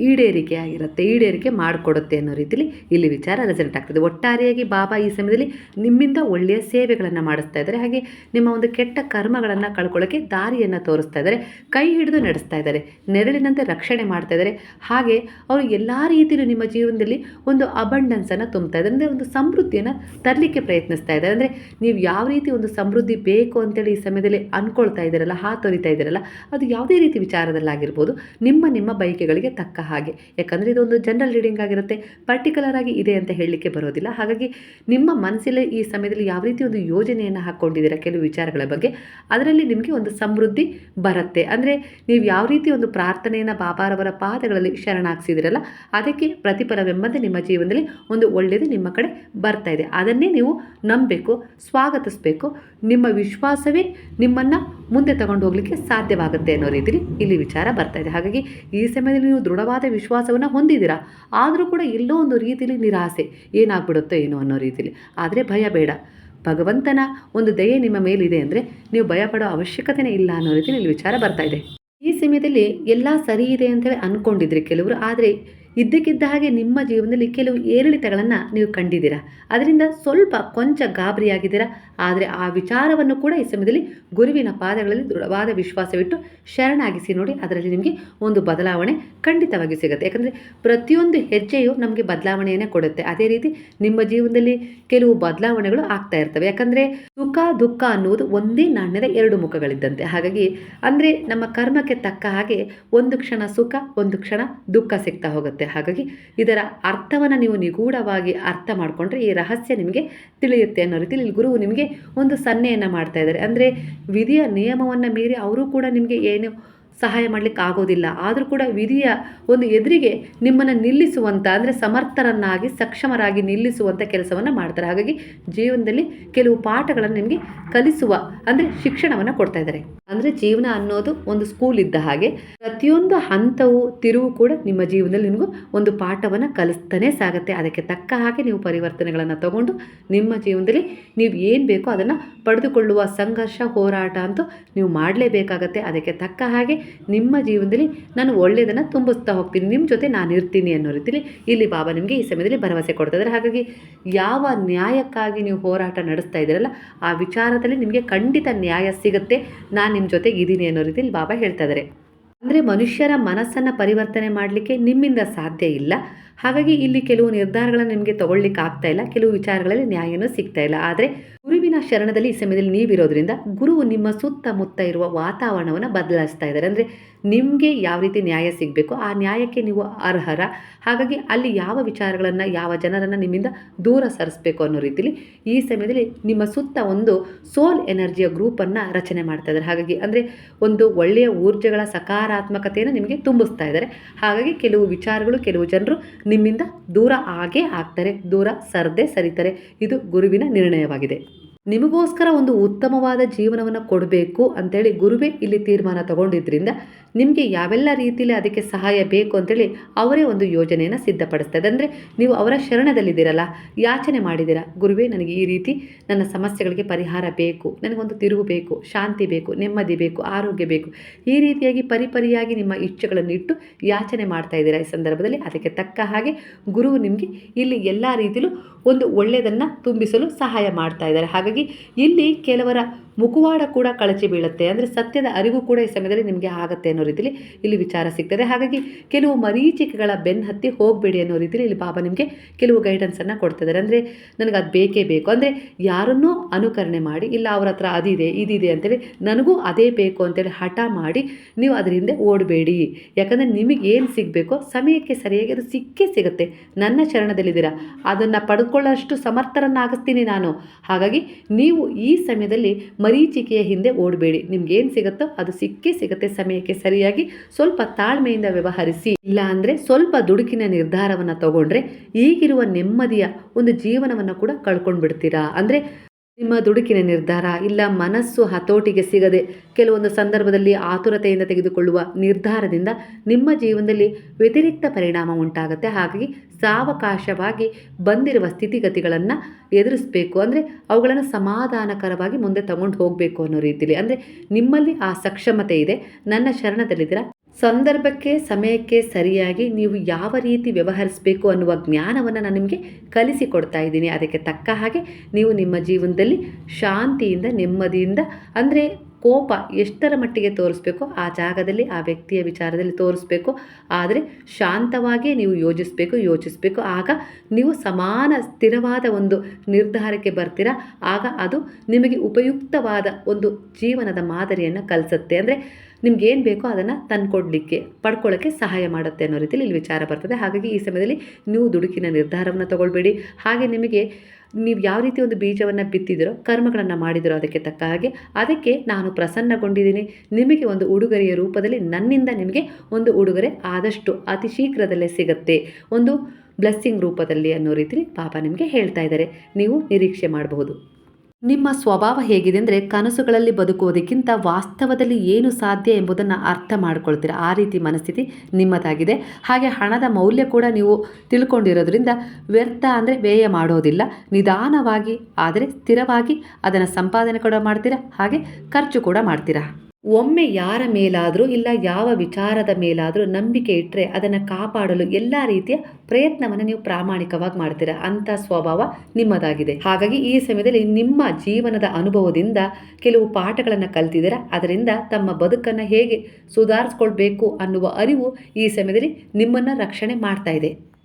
ಈಡೇರಿಕೆ ಆಗಿರುತ್ತೆ. ಈಡೇರಿಕೆ ಮಾಡಿಕೊಡುತ್ತೆ ಅನ್ನೋ ರೀತಿಲಿ ಇಲ್ಲಿ ವಿಚಾರ ರೆಸಲ್ಟ್ ಆಗ್ತದೆ. ಒಟ್ಟಾರೆಯಾಗಿ ಬಾಬಾ ಈ ಸಮಯದಲ್ಲಿ ನಿಮ್ಮಿಂದ ಒಳ್ಳೆಯ ಸೇವೆಗಳನ್ನು ಮಾಡಿಸ್ತಾ ಇದ್ದಾರೆ. ಹಾಗೆ ನಿಮ್ಮ ಒಂದು ಕೆಟ್ಟ ಕರ್ಮಗಳನ್ನು ಕಳ್ಕೊಳ್ಳೋಕ್ಕೆ ದಾರಿಯನ್ನು ತೋರಿಸ್ತಾ ಇದ್ದಾರೆ. ಕೈ ಹಿಡಿದು ನಡೆಸ್ತಾ ಇದ್ದಾರೆ. ನೆರಳಿನಂತೆ ರಕ್ಷಣೆ ಮಾಡ್ತಾ ಇದ್ದಾರೆ. ಹಾಗೆ ಅವರು ಎಲ್ಲ ರೀತಿಯಲ್ಲೂ ನಿಮ್ಮ ಜೀವನದಲ್ಲಿ ಒಂದು ಅಬಂಡೆನ್ಸನ್ನು ತುಂಬ್ತಾ ಇದ್ದಾರೆ. ಅಂದರೆ ಒಂದು ಸಮೃದ್ಧಿಯನ್ನು ತರಲಿಕ್ಕೆ ಪ್ರಯತ್ನಿಸ್ತಾ ಇದ್ದಾರೆ. ಅಂದರೆ ನೀವು ಯಾವ ರೀತಿ ಒಂದು ಸಮೃದ್ಧಿ ಬೇಕು ಅಂತೇಳಿ ಈ ಸಮಯದಲ್ಲಿ ಅಂದ್ಕೊಳ್ತಾ ಇದ್ದೀರಲ್ಲ ಹಾತೊರಿತಾ ಇದ್ದೀರಲ್ಲ, ಅದು ಯಾವುದೇ ರೀತಿ ವಿಚಾರದಲ್ಲಾಗಿರ್ಬೋದು, ನಿಮ್ಮ ನಿಮ್ಮ ಬಯಕೆಗಳಿಗೆ ತಕ್ಕ ಹಾಗೆ. ಯಾಕಂದರೆ ಇದೊಂದು ಜನರಲ್ ರೀಡಿಂಗ್ ಆಗಿರುತ್ತೆ ಪರ್ಟಿಕ್ಯುಲರ್ ಆಗಿ ಇದೆ ಅಂತ ಹೇಳಲಿಕ್ಕೆ ಬರೋದಿಲ್ಲ. ಹಾಗಾಗಿ ನಿಮ್ಮ ಮನಸ್ಸಲ್ಲಿ ಈ ಸಮಯದಲ್ಲಿ ಯಾವ ರೀತಿ ಒಂದು ಯೋಜನೆಯನ್ನು ಹಾಕ್ಕೊಂಡಿದ್ದೀರಾ ಕೆಲವು ವಿಚಾರಗಳ ಬಗ್ಗೆ, ಅದರಲ್ಲಿ ನಿಮಗೆ ಒಂದು ಸಮೃದ್ಧಿ ಬರುತ್ತೆ. ಅಂದರೆ ನೀವು ಯಾವ ರೀತಿ ಒಂದು ಪ್ರಾರ್ಥನೆಯನ್ನು ಬಾಬಾರವರ ಪಾದಗಳಲ್ಲಿ ಶರಣಾಗಿಸಿದಿರಲ್ಲ, ಅದಕ್ಕೆ ಪ್ರತಿಫಲವೆಂಬಂತೆ ನಿಮ್ಮ ಜೀವನದಲ್ಲಿ ಒಂದು ಒಳ್ಳೆಯದು ನಿಮ್ಮ ಕಡೆ ಬರ್ತಾ ಇದೆ. ಅದನ್ನೇ ನೀವು ನಂಬಬೇಕು, ಸ್ವಾಗತಿಸಬೇಕು ನಿಮ್ಮ ವಿಶ್ವಾಸವೇ ನಿಮ್ಮನ್ನು ಮುಂದೆ ತಗೊಂಡು ಹೋಗಲಿಕ್ಕೆ ಸಾಧ್ಯವಾಗುತ್ತೆ ಅನ್ನೋ ರೀತಿಲಿ ಇಲ್ಲಿ ವಿಚಾರ ಬರ್ತಾ ಇದೆ. ಹಾಗಾಗಿ ಈ ಸಮಯದಲ್ಲಿ ನೀವು ದೃಢವಾದ ವಿಶ್ವಾಸವನ್ನು ಹೊಂದಿದ್ದೀರಾ? ಆದರೂ ಕೂಡ ಎಲ್ಲೋ ಒಂದು ರೀತಿಯಲ್ಲಿ ನಿರಾಸೆ ಏನಾಗ್ಬಿಡುತ್ತೋ ಏನೋ ಅನ್ನೋ ರೀತಿಲಿ. ಆದರೆ ಭಯ ಬೇಡ. ಭಗವಂತನ ಒಂದು ದಯೆ ನಿಮ್ಮ ಮೇಲಿದೆ ಅಂದರೆ ನೀವು ಭಯಪಡೋ ಅವಶ್ಯಕತೆನೇ ಇಲ್ಲ ಅನ್ನೋ ರೀತಿಯಲ್ಲಿ ಇಲ್ಲಿ ವಿಚಾರ ಬರ್ತಾ ಇದೆ. ಈ ಸಮಯದಲ್ಲಿ ಎಲ್ಲ ಸರಿ ಇದೆ ಅಂತೇಳಿ ಅಂದ್ಕೊಂಡಿದ್ರಿ ಕೆಲವರು. ಆದರೆ ಇದ್ದಕ್ಕಿದ್ದ ಹಾಗೆ ನಿಮ್ಮ ಜೀವನದಲ್ಲಿ ಕೆಲವು ಏರಿಳಿತಗಳನ್ನು ನೀವು ಕಂಡಿದ್ದೀರಾ? ಅದರಿಂದ ಸ್ವಲ್ಪ ಕೊಂಚ ಗಾಬರಿಯಾಗಿದ್ದೀರಾ? ಆದರೆ ಆ ವಿಚಾರವನ್ನು ಕೂಡ ಈ ಸಮಯದಲ್ಲಿ ಗುರುವಿನ ಪಾದಗಳಲ್ಲಿ ದೃಢವಾದ ವಿಶ್ವಾಸವಿಟ್ಟು ಶರಣಾಗಿಸಿ ನೋಡಿ, ಅದರಲ್ಲಿ ನಿಮಗೆ ಒಂದು ಬದಲಾವಣೆ ಖಂಡಿತವಾಗಿ ಸಿಗುತ್ತೆ. ಯಾಕಂದರೆ ಪ್ರತಿಯೊಂದು ಹೆಜ್ಜೆಯು ನಮಗೆ ಬದಲಾವಣೆಯನ್ನೇ ಕೊಡುತ್ತೆ. ಅದೇ ರೀತಿ ನಿಮ್ಮ ಜೀವನದಲ್ಲಿ ಕೆಲವು ಬದಲಾವಣೆಗಳು ಆಗ್ತಾ ಇರ್ತವೆ. ಯಾಕಂದರೆ ಸುಖ, ದುಃಖ ಅನ್ನುವುದು ಒಂದೇ ನಾಣ್ಯದ ಎರಡು ಮುಖಗಳಿದ್ದಂತೆ. ಹಾಗಾಗಿ ಅಂದರೆ ನಮ್ಮ ಕರ್ಮಕ್ಕೆ ತಕ್ಕ ಹಾಗೆ ಒಂದು ಕ್ಷಣ ಸುಖ, ಒಂದು ಕ್ಷಣ ದುಃಖ ಸಿಗ್ತಾ ಹೋಗುತ್ತೆ. ಹಾಗಾಗಿ ಇದರ ಅರ್ಥವನ್ನು ನೀವು ನಿಗೂಢವಾಗಿ ಅರ್ಥ ಮಾಡಿಕೊಂಡ್ರೆ ಈ ರಹಸ್ಯ ನಿಮಗೆ ತಿಳಿಯುತ್ತೆ ಅನ್ನೋ ರೀತಿಯಲ್ಲಿ ಇಲ್ಲಿ ಗುರುವು ನಿಮಗೆ ಒಂದು ಸನ್ನೆಯನ್ನು ಮಾಡ್ತಾ ಇದ್ದಾರೆ. ಅಂದರೆ ವಿಧಿಯ ನಿಯಮವನ್ನು ಮೀರಿ ಅವರು ಕೂಡ ನಿಮಗೆ ಏನು ಸಹಾಯ ಮಾಡಲಿಕ್ಕೆ ಆಗೋದಿಲ್ಲ. ಆದರೂ ಕೂಡ ವಿಧಿಯ ಒಂದು ಎದುರಿಗೆ ನಿಮ್ಮನ್ನು ನಿಲ್ಲಿಸುವಂಥ ಅಂದರೆ ಸಮರ್ಥರನ್ನಾಗಿ, ಸಕ್ಷಮರಾಗಿ ನಿಲ್ಲಿಸುವಂಥ ಕೆಲಸವನ್ನು ಮಾಡ್ತಾರೆ. ಹಾಗಾಗಿ ಜೀವನದಲ್ಲಿ ಕೆಲವು ಪಾಠಗಳನ್ನು ನಿಮಗೆ ಕಲಿಸುವ, ಅಂದರೆ ಶಿಕ್ಷಣವನ್ನು ಕೊಡ್ತಾ ಇದ್ದಾರೆ. ಅಂದರೆ ಜೀವನ ಅನ್ನೋದು ಒಂದು ಸ್ಕೂಲ್ ಇದ್ದ ಹಾಗೆ ಪ್ರತಿಯೊಂದು ಹಂತವು, ತಿರುವು ಕೂಡ ನಿಮ್ಮ ಜೀವನದಲ್ಲಿ ನಿಮಗೂ ಒಂದು ಪಾಠವನ್ನು ಕಲಿಸ್ತಾನೆ ಸಾಗುತ್ತೆ. ಅದಕ್ಕೆ ತಕ್ಕ ಹಾಗೆ ನೀವು ಪರಿವರ್ತನೆಗಳನ್ನು ತಗೊಂಡು ನಿಮ್ಮ ಜೀವನದಲ್ಲಿ ನೀವು ಏನು ಬೇಕೋ ಅದನ್ನು ಪಡೆದುಕೊಳ್ಳುವ ಸಂಘರ್ಷ, ಹೋರಾಟ ಅಂತೂ ನೀವು ಮಾಡಲೇಬೇಕಾಗತ್ತೆ. ಅದಕ್ಕೆ ತಕ್ಕ ಹಾಗೆ ನಿಮ್ಮ ಜೀವನದಲ್ಲಿ ನಾನು ಒಳ್ಳೆಯದನ್ನು ತುಂಬಿಸ್ತಾ ಹೋಗ್ತೀನಿ. ನಿಮ್ಮ ಜೊತೆ ನಾನು ಇರ್ತೀನಿ ಅನ್ನೋ ರೀತಿಲಿ ಇಲ್ಲಿ ಬಾಬಾ ನಿಮಗೆ ಈ ಸಮಯದಲ್ಲಿ ಭರವಸೆ ಕೊಡ್ತಾ ಇದ್ದಾರೆ ಹಾಗಾಗಿ ಯಾವ ನ್ಯಾಯಕ್ಕಾಗಿ ನೀವು ಹೋರಾಟ ನಡೆಸ್ತಾ ಇದ್ದೀರಲ್ಲ, ಆ ವಿಚಾರದಲ್ಲಿ ನಿಮಗೆ ಖಂಡಿತ ನ್ಯಾಯ ಸಿಗುತ್ತೆ. ನಾನು ನಿಮ್ಮ ಜೊತೆಗೆ ಇದ್ದೀನಿ ಅನ್ನೋ ರೀತಿಯಲ್ಲಿ ಬಾಬಾ ಹೇಳ್ತಾ ಇದ್ದಾರೆ. ಅಂದರೆ ಮನುಷ್ಯರ ಮನಸ್ಸನ್ನು ಪರಿವರ್ತನೆ ಮಾಡಲಿಕ್ಕೆ ನಿಮ್ಮಿಂದ ಸಾಧ್ಯ ಇಲ್ಲ. ಹಾಗಾಗಿ ಇಲ್ಲಿ ಕೆಲವು ನಿರ್ಧಾರಗಳನ್ನು ನಿಮಗೆ ತಗೊಳ್ಳಿಕ್ಕೆ ಆಗ್ತಾ ಇಲ್ಲ. ಕೆಲವು ವಿಚಾರಗಳಲ್ಲಿ ನ್ಯಾಯನೂ ಸಿಗ್ತಾ ಇಲ್ಲ. ಆದರೆ ಶರಣದಲ್ಲಿ ಈ ಸಮಯದಲ್ಲಿ ನೀವಿರೋದ್ರಿಂದ ಗುರುವು ನಿಮ್ಮ ಸುತ್ತಮುತ್ತ ಇರುವ ವಾತಾವರಣವನ್ನು ಬದಲಾಯಿಸ್ತಾ ಇದ್ದಾರೆ. ಅಂದರೆ ನಿಮಗೆ ಯಾವ ರೀತಿ ನ್ಯಾಯ ಸಿಗಬೇಕು, ಆ ನ್ಯಾಯಕ್ಕೆ ನೀವು ಅರ್ಹರ? ಹಾಗಾಗಿ ಅಲ್ಲಿ ಯಾವ ವಿಚಾರಗಳನ್ನು, ಯಾವ ಜನರನ್ನು ನಿಮ್ಮಿಂದ ದೂರ ಸರಿಸಬೇಕು ಅನ್ನೋ ರೀತಿಲಿ ಈ ಸಮಯದಲ್ಲಿ ನಿಮ್ಮ ಸುತ್ತ ಒಂದು ಸೋಲ್ ಎನರ್ಜಿಯ ಗ್ರೂಪನ್ನು ರಚನೆ ಮಾಡ್ತಾ ಇದ್ದಾರೆ. ಹಾಗಾಗಿ ಅಂದರೆ ಒಂದು ಒಳ್ಳೆಯ ಊರ್ಜೆಗಳ ಸಕಾರಾತ್ಮಕತೆಯನ್ನು ನಿಮಗೆ ತುಂಬಿಸ್ತಾ ಇದ್ದಾರೆ. ಹಾಗಾಗಿ ಕೆಲವು ವಿಚಾರಗಳು ಕೆಲವು ಜನರು ನಿಮ್ಮಿಂದ ದೂರ ಆಗೇ ಆಗ್ತಾರೆ, ದೂರ ಸರದೆ ಸರಿತಾರೆ. ಇದು ಗುರುವಿನ ನಿರ್ಣಯವಾಗಿದೆ. ನಿಮಗೋಸ್ಕರ ಒಂದು ಉತ್ತಮವಾದ ಜೀವನವನ್ನು ಕೊಡಬೇಕು ಅಂತೇಳಿ ಗುರುವೇ ಇಲ್ಲಿ ತೀರ್ಮಾನ ತಗೊಂಡಿದ್ದರಿಂದ ನಿಮಗೆ ಯಾವೆಲ್ಲ ರೀತಿಯಲ್ಲಿ ಅದಕ್ಕೆ ಸಹಾಯ ಬೇಕು ಅಂತೇಳಿ ಅವರೇ ಒಂದು ಯೋಜನೆಯನ್ನು ಸಿದ್ಧಪಡಿಸ್ತದೆ. ಅಂದರೆ ನೀವು ಅವರ ಶರಣದಲ್ಲಿದ್ದೀರಲ್ಲ, ಯಾಚನೆ ಮಾಡಿದ್ದೀರಾ? ಗುರುವೇ, ನನಗೆ ಈ ರೀತಿ ನನ್ನ ಸಮಸ್ಯೆಗಳಿಗೆ ಪರಿಹಾರ ಬೇಕು, ನನಗೊಂದು ತಿರುವು ಬೇಕು, ಶಾಂತಿ ಬೇಕು, ನೆಮ್ಮದಿ ಬೇಕು, ಆರೋಗ್ಯ ಬೇಕು, ಈ ರೀತಿಯಾಗಿ ಪರಿಪರಿಯಾಗಿ ನಿಮ್ಮ ಇಚ್ಛೆಗಳನ್ನು ಇಟ್ಟು ಯಾಚನೆ ಮಾಡ್ತಾ ಇದ್ದೀರಾ ಈ ಸಂದರ್ಭದಲ್ಲಿ? ಅದಕ್ಕೆ ತಕ್ಕ ಹಾಗೆ ಗುರುವು ನಿಮಗೆ ಇಲ್ಲಿ ಎಲ್ಲ ರೀತಿಯಲ್ಲೂ ಒಂದು ಒಳ್ಳೆಯದನ್ನು ತುಂಬಿಸಲು ಸಹಾಯ ಮಾಡ್ತಾ ಇದ್ದಾರೆ. ಹಾಗಾಗಿ ಇಲ್ಲಿ ಕೆಲವರ ಮುಖವಾಡ ಕೂಡ ಕಳಚಿ ಬೀಳುತ್ತೆ. ಅಂದರೆ ಸತ್ಯದ ಅರಿವು ಕೂಡ ಈ ಸಮಯದಲ್ಲಿ ನಿಮಗೆ ಆಗುತ್ತೆ ಅನ್ನೋ ರೀತಿಯಲ್ಲಿ ಇಲ್ಲಿ ವಿಚಾರ ಸಿಗ್ತದೆ. ಹಾಗಾಗಿ ಕೆಲವು ಮರೀಚಿಕೆಗಳ ಬೆನ್ನು ಹತ್ತಿ ಹೋಗಬೇಡಿ ಅನ್ನೋ ರೀತಿಲಿ ಇಲ್ಲಿ ಬಾಬಾ ನಿಮಗೆ ಕೆಲವು ಗೈಡೆನ್ಸನ್ನು ಕೊಡ್ತಿದ್ದಾರೆ. ಅಂದರೆ ನನಗೆ ಅದು ಬೇಕೇ ಬೇಕು. ಅಂದರೆ ಯಾರನ್ನೂ ಅನುಕರಣೆ ಮಾಡಿ, ಇಲ್ಲ ಅವ್ರ ಹತ್ರ ಅದಿದೆ ಇದಿದೆ ಅಂತೇಳಿ ನನಗೂ ಅದೇ ಬೇಕು ಅಂತೇಳಿ ಹಠ ಮಾಡಿ ನೀವು ಅದರ ಹಿಂದೆ ಓಡಬೇಡಿ. ಯಾಕಂದರೆ ನಿಮಗೆ ಏನು ಸಿಗಬೇಕೋ ಸಮಯಕ್ಕೆ ಸರಿಯಾಗಿ ಅದು ಸಿಕ್ಕೇ ಸಿಗುತ್ತೆ. ನನ್ನ ಶರಣದಲ್ಲಿದ್ದೀರಾ? ಅದನ್ನು ಪಡೆದುಕೊಳ್ಳೋಷ್ಟು ಸಮರ್ಥರನ್ನಾಗಿಸ್ತೀನಿ ನಾನು. ಹಾಗಾಗಿ ನೀವು ಈ ಸಮಯದಲ್ಲಿ ಮರೀಚಿಕೆಯ ಹಿಂದೆ ಓಡಬೇಡಿ. ನಿಮ್ಗೇನು ಸಿಗುತ್ತೋ ಅದು ಸಿಕ್ಕೇ ಸಿಗುತ್ತೆ ಸಮಯಕ್ಕೆ ಸರಿಯಾಗಿ. ಸ್ವಲ್ಪ ತಾಳ್ಮೆಯಿಂದ ವ್ಯವಹರಿಸಿ. ಇಲ್ಲ ಅಂದರೆ ಸ್ವಲ್ಪ ದುಡುಕಿನ ನಿರ್ಧಾರವನ್ನು ತಗೊಂಡ್ರೆ ಈಗಿರುವ ನೆಮ್ಮದಿಯ ಒಂದು ಜೀವನವನ್ನು ಕೂಡ ಕಳ್ಕೊಂಡು ಬಿಡ್ತೀರಾ ಅಂದರೆ ನಿಮ್ಮ ದುಡುಕಿನ ನಿರ್ಧಾರ ಇಲ್ಲ, ಮನಸ್ಸು ಹತೋಟಿಗೆ ಸಿಗದೆ ಕೆಲವೊಂದು ಸಂದರ್ಭದಲ್ಲಿ ಆತುರತೆಯಿಂದ ತೆಗೆದುಕೊಳ್ಳುವ ನಿರ್ಧಾರದಿಂದ ನಿಮ್ಮ ಜೀವನದಲ್ಲಿ ವ್ಯತಿರಿಕ್ತ ಪರಿಣಾಮ ಉಂಟಾಗುತ್ತೆ. ಹಾಗಾಗಿ ಸಾವಕಾಶವಾಗಿ ಬಂದಿರುವ ಸ್ಥಿತಿಗತಿಗಳನ್ನು ಎದುರಿಸಬೇಕು. ಅಂದರೆ ಅವುಗಳನ್ನು ಸಮಾಧಾನಕರವಾಗಿ ಮುಂದೆ ತಗೊಂಡು ಹೋಗಬೇಕು ಅನ್ನೋ ರೀತಿಯಲ್ಲಿ ಅಂದರೆ ನಿಮ್ಮಲ್ಲಿ ಆ ಸಕ್ಷಮತೆ ಇದೆ. ನನ್ನ ಶರಣದಲ್ಲಿದ್ದೀರಾ? ಸಂದರ್ಭಕ್ಕೆ, ಸಮಯಕ್ಕೆ ಸರಿಯಾಗಿ ನೀವು ಯಾವ ರೀತಿ ವ್ಯವಹರಿಸಬೇಕು ಅನ್ನುವ ಜ್ಞಾನವನ್ನು ನಾನು ನಿಮಗೆ ಕಲಿಸಿಕೊಡ್ತಾ ಇದ್ದೀನಿ. ಅದಕ್ಕೆ ತಕ್ಕ ಹಾಗೆ ನೀವು ನಿಮ್ಮ ಜೀವನದಲ್ಲಿ ಶಾಂತಿಯಿಂದ, ನೆಮ್ಮದಿಯಿಂದ, ಅಂದರೆ ಕೋಪ ಎಷ್ಟರ ಮಟ್ಟಿಗೆ ತೋರಿಸ್ಬೇಕು ಆ ಜಾಗದಲ್ಲಿ, ಆ ವ್ಯಕ್ತಿಯ ವಿಚಾರದಲ್ಲಿ ತೋರಿಸ್ಬೇಕು, ಆದರೆ ಶಾಂತವಾಗಿ ನೀವು ಯೋಜಿಸಬೇಕು ಯೋಚಿಸಬೇಕು. ಆಗ ನೀವು ಸಮಾನ, ಸ್ಥಿರವಾದ ಒಂದು ನಿರ್ಧಾರಕ್ಕೆ ಬರ್ತೀರಾ. ಆಗ ಅದು ನಿಮಗೆ ಉಪಯುಕ್ತವಾದ ಒಂದು ಜೀವನದ ಮಾದರಿಯನ್ನು ಕಲಿಸುತ್ತೆ. ಅಂದರೆ ನಿಮ್ಗೆ ಏನು ಬೇಕೋ ಅದನ್ನು ತಂದುಕೊಡ್ಲಿಕ್ಕೆ ಪಡ್ಕೊಳ್ಳೋಕ್ಕೆ ಸಹಾಯ ಮಾಡುತ್ತೆ ಅನ್ನೋ ರೀತಿಯಲ್ಲಿ ಇಲ್ಲಿ ವಿಚಾರ ಬರ್ತದೆ. ಹಾಗಾಗಿ ಈ ಸಮಯದಲ್ಲಿ ನೀವು ದುಡುಕಿನ ನಿರ್ಧಾರವನ್ನು ತಗೊಳ್ಬೇಡಿ. ಹಾಗೆ ನಿಮಗೆ ನೀವು ಯಾವ ರೀತಿ ಒಂದು ಬೀಜವನ್ನು ಬಿತ್ತಿದಿರೋ, ಕರ್ಮಗಳನ್ನು ಮಾಡಿದಿರೋ ಅದಕ್ಕೆ ತಕ್ಕ ಹಾಗೆ ಅದಕ್ಕೆ ನಾನು ಪ್ರಸನ್ನಗೊಂಡಿದ್ದೀನಿ. ನಿಮಗೆ ಒಂದು ಉಡುಗೊರೆಯ ರೂಪದಲ್ಲಿ ನನ್ನಿಂದ ನಿಮಗೆ ಒಂದು ಉಡುಗೊರೆ ಆದಷ್ಟು ಅತಿ ಶೀಘ್ರದಲ್ಲೇ ಸಿಗುತ್ತೆ. ಒಂದು ಬ್ಲೆಸ್ಸಿಂಗ್ ರೂಪದಲ್ಲಿ ಅನ್ನೋ ರೀತಿ ಪಾಪ ನಿಮಗೆ ಹೇಳ್ತಾ ಇದ್ದಾರೆ. ನೀವು ನಿರೀಕ್ಷೆ ಮಾಡಬಹುದು. ನಿಮ್ಮ ಸ್ವಭಾವ ಹೇಗಿದೆ ಅಂದರೆ ಕನಸುಗಳಲ್ಲಿ ಬದುಕುವುದಕ್ಕಿಂತ ವಾಸ್ತವದಲ್ಲಿ ಏನು ಸಾಧ್ಯ ಎಂಬುದನ್ನು ಅರ್ಥ ಮಾಡ್ಕೊಳ್ತೀರ. ಆ ರೀತಿ ಮನಸ್ಥಿತಿ ನಿಮ್ಮದಾಗಿದೆ. ಹಾಗೆ ಹಣದ ಮೌಲ್ಯ ಕೂಡ ನೀವು ತಿಳ್ಕೊಂಡಿರೋದ್ರಿಂದ ವ್ಯರ್ಥ ಅಂದರೆ ವ್ಯಯ ಮಾಡೋದಿಲ್ಲ. ನಿಧಾನವಾಗಿ, ಆದರೆ ಸ್ಥಿರವಾಗಿ ಅದನ್ನು ಸಂಪಾದನೆ ಕೂಡ ಮಾಡ್ತೀರಾ? ಹಾಗೆ ಖರ್ಚು ಕೂಡ ಮಾಡ್ತೀರಾ? ಒಮ್ಮೆ ಯಾರ ಮೇಲಾದರೂ ಇಲ್ಲ, ಯಾವ ವಿಚಾರದ ಮೇಲಾದರೂ ನಂಬಿಕೆ ಇಟ್ಟರೆ ಅದನ್ನು ಕಾಪಾಡಲು ಎಲ್ಲ ರೀತಿಯ ಪ್ರಯತ್ನವನ್ನು ನೀವು ಪ್ರಾಮಾಣಿಕವಾಗಿ ಮಾಡ್ತೀರಾ. ಅಂಥ ಸ್ವಭಾವ ನಿಮ್ಮದಾಗಿದೆ. ಹಾಗಾಗಿ ಈ ಸಮಯದಲ್ಲಿ ನಿಮ್ಮ ಜೀವನದ ಅನುಭವದಿಂದ ಕೆಲವು ಪಾಠಗಳನ್ನು ಕಲ್ತಿದ್ದೀರಾ? ಅದರಿಂದ ತಮ್ಮ ಬದುಕನ್ನು ಹೇಗೆ ಸುಧಾರಿಸ್ಕೊಳ್ಬೇಕು ಅನ್ನುವ ಅರಿವು ಈ ಸಮಯದಲ್ಲಿ ನಿಮ್ಮನ್ನು ರಕ್ಷಣೆ ಮಾಡ್ತಾ ಇದೆ.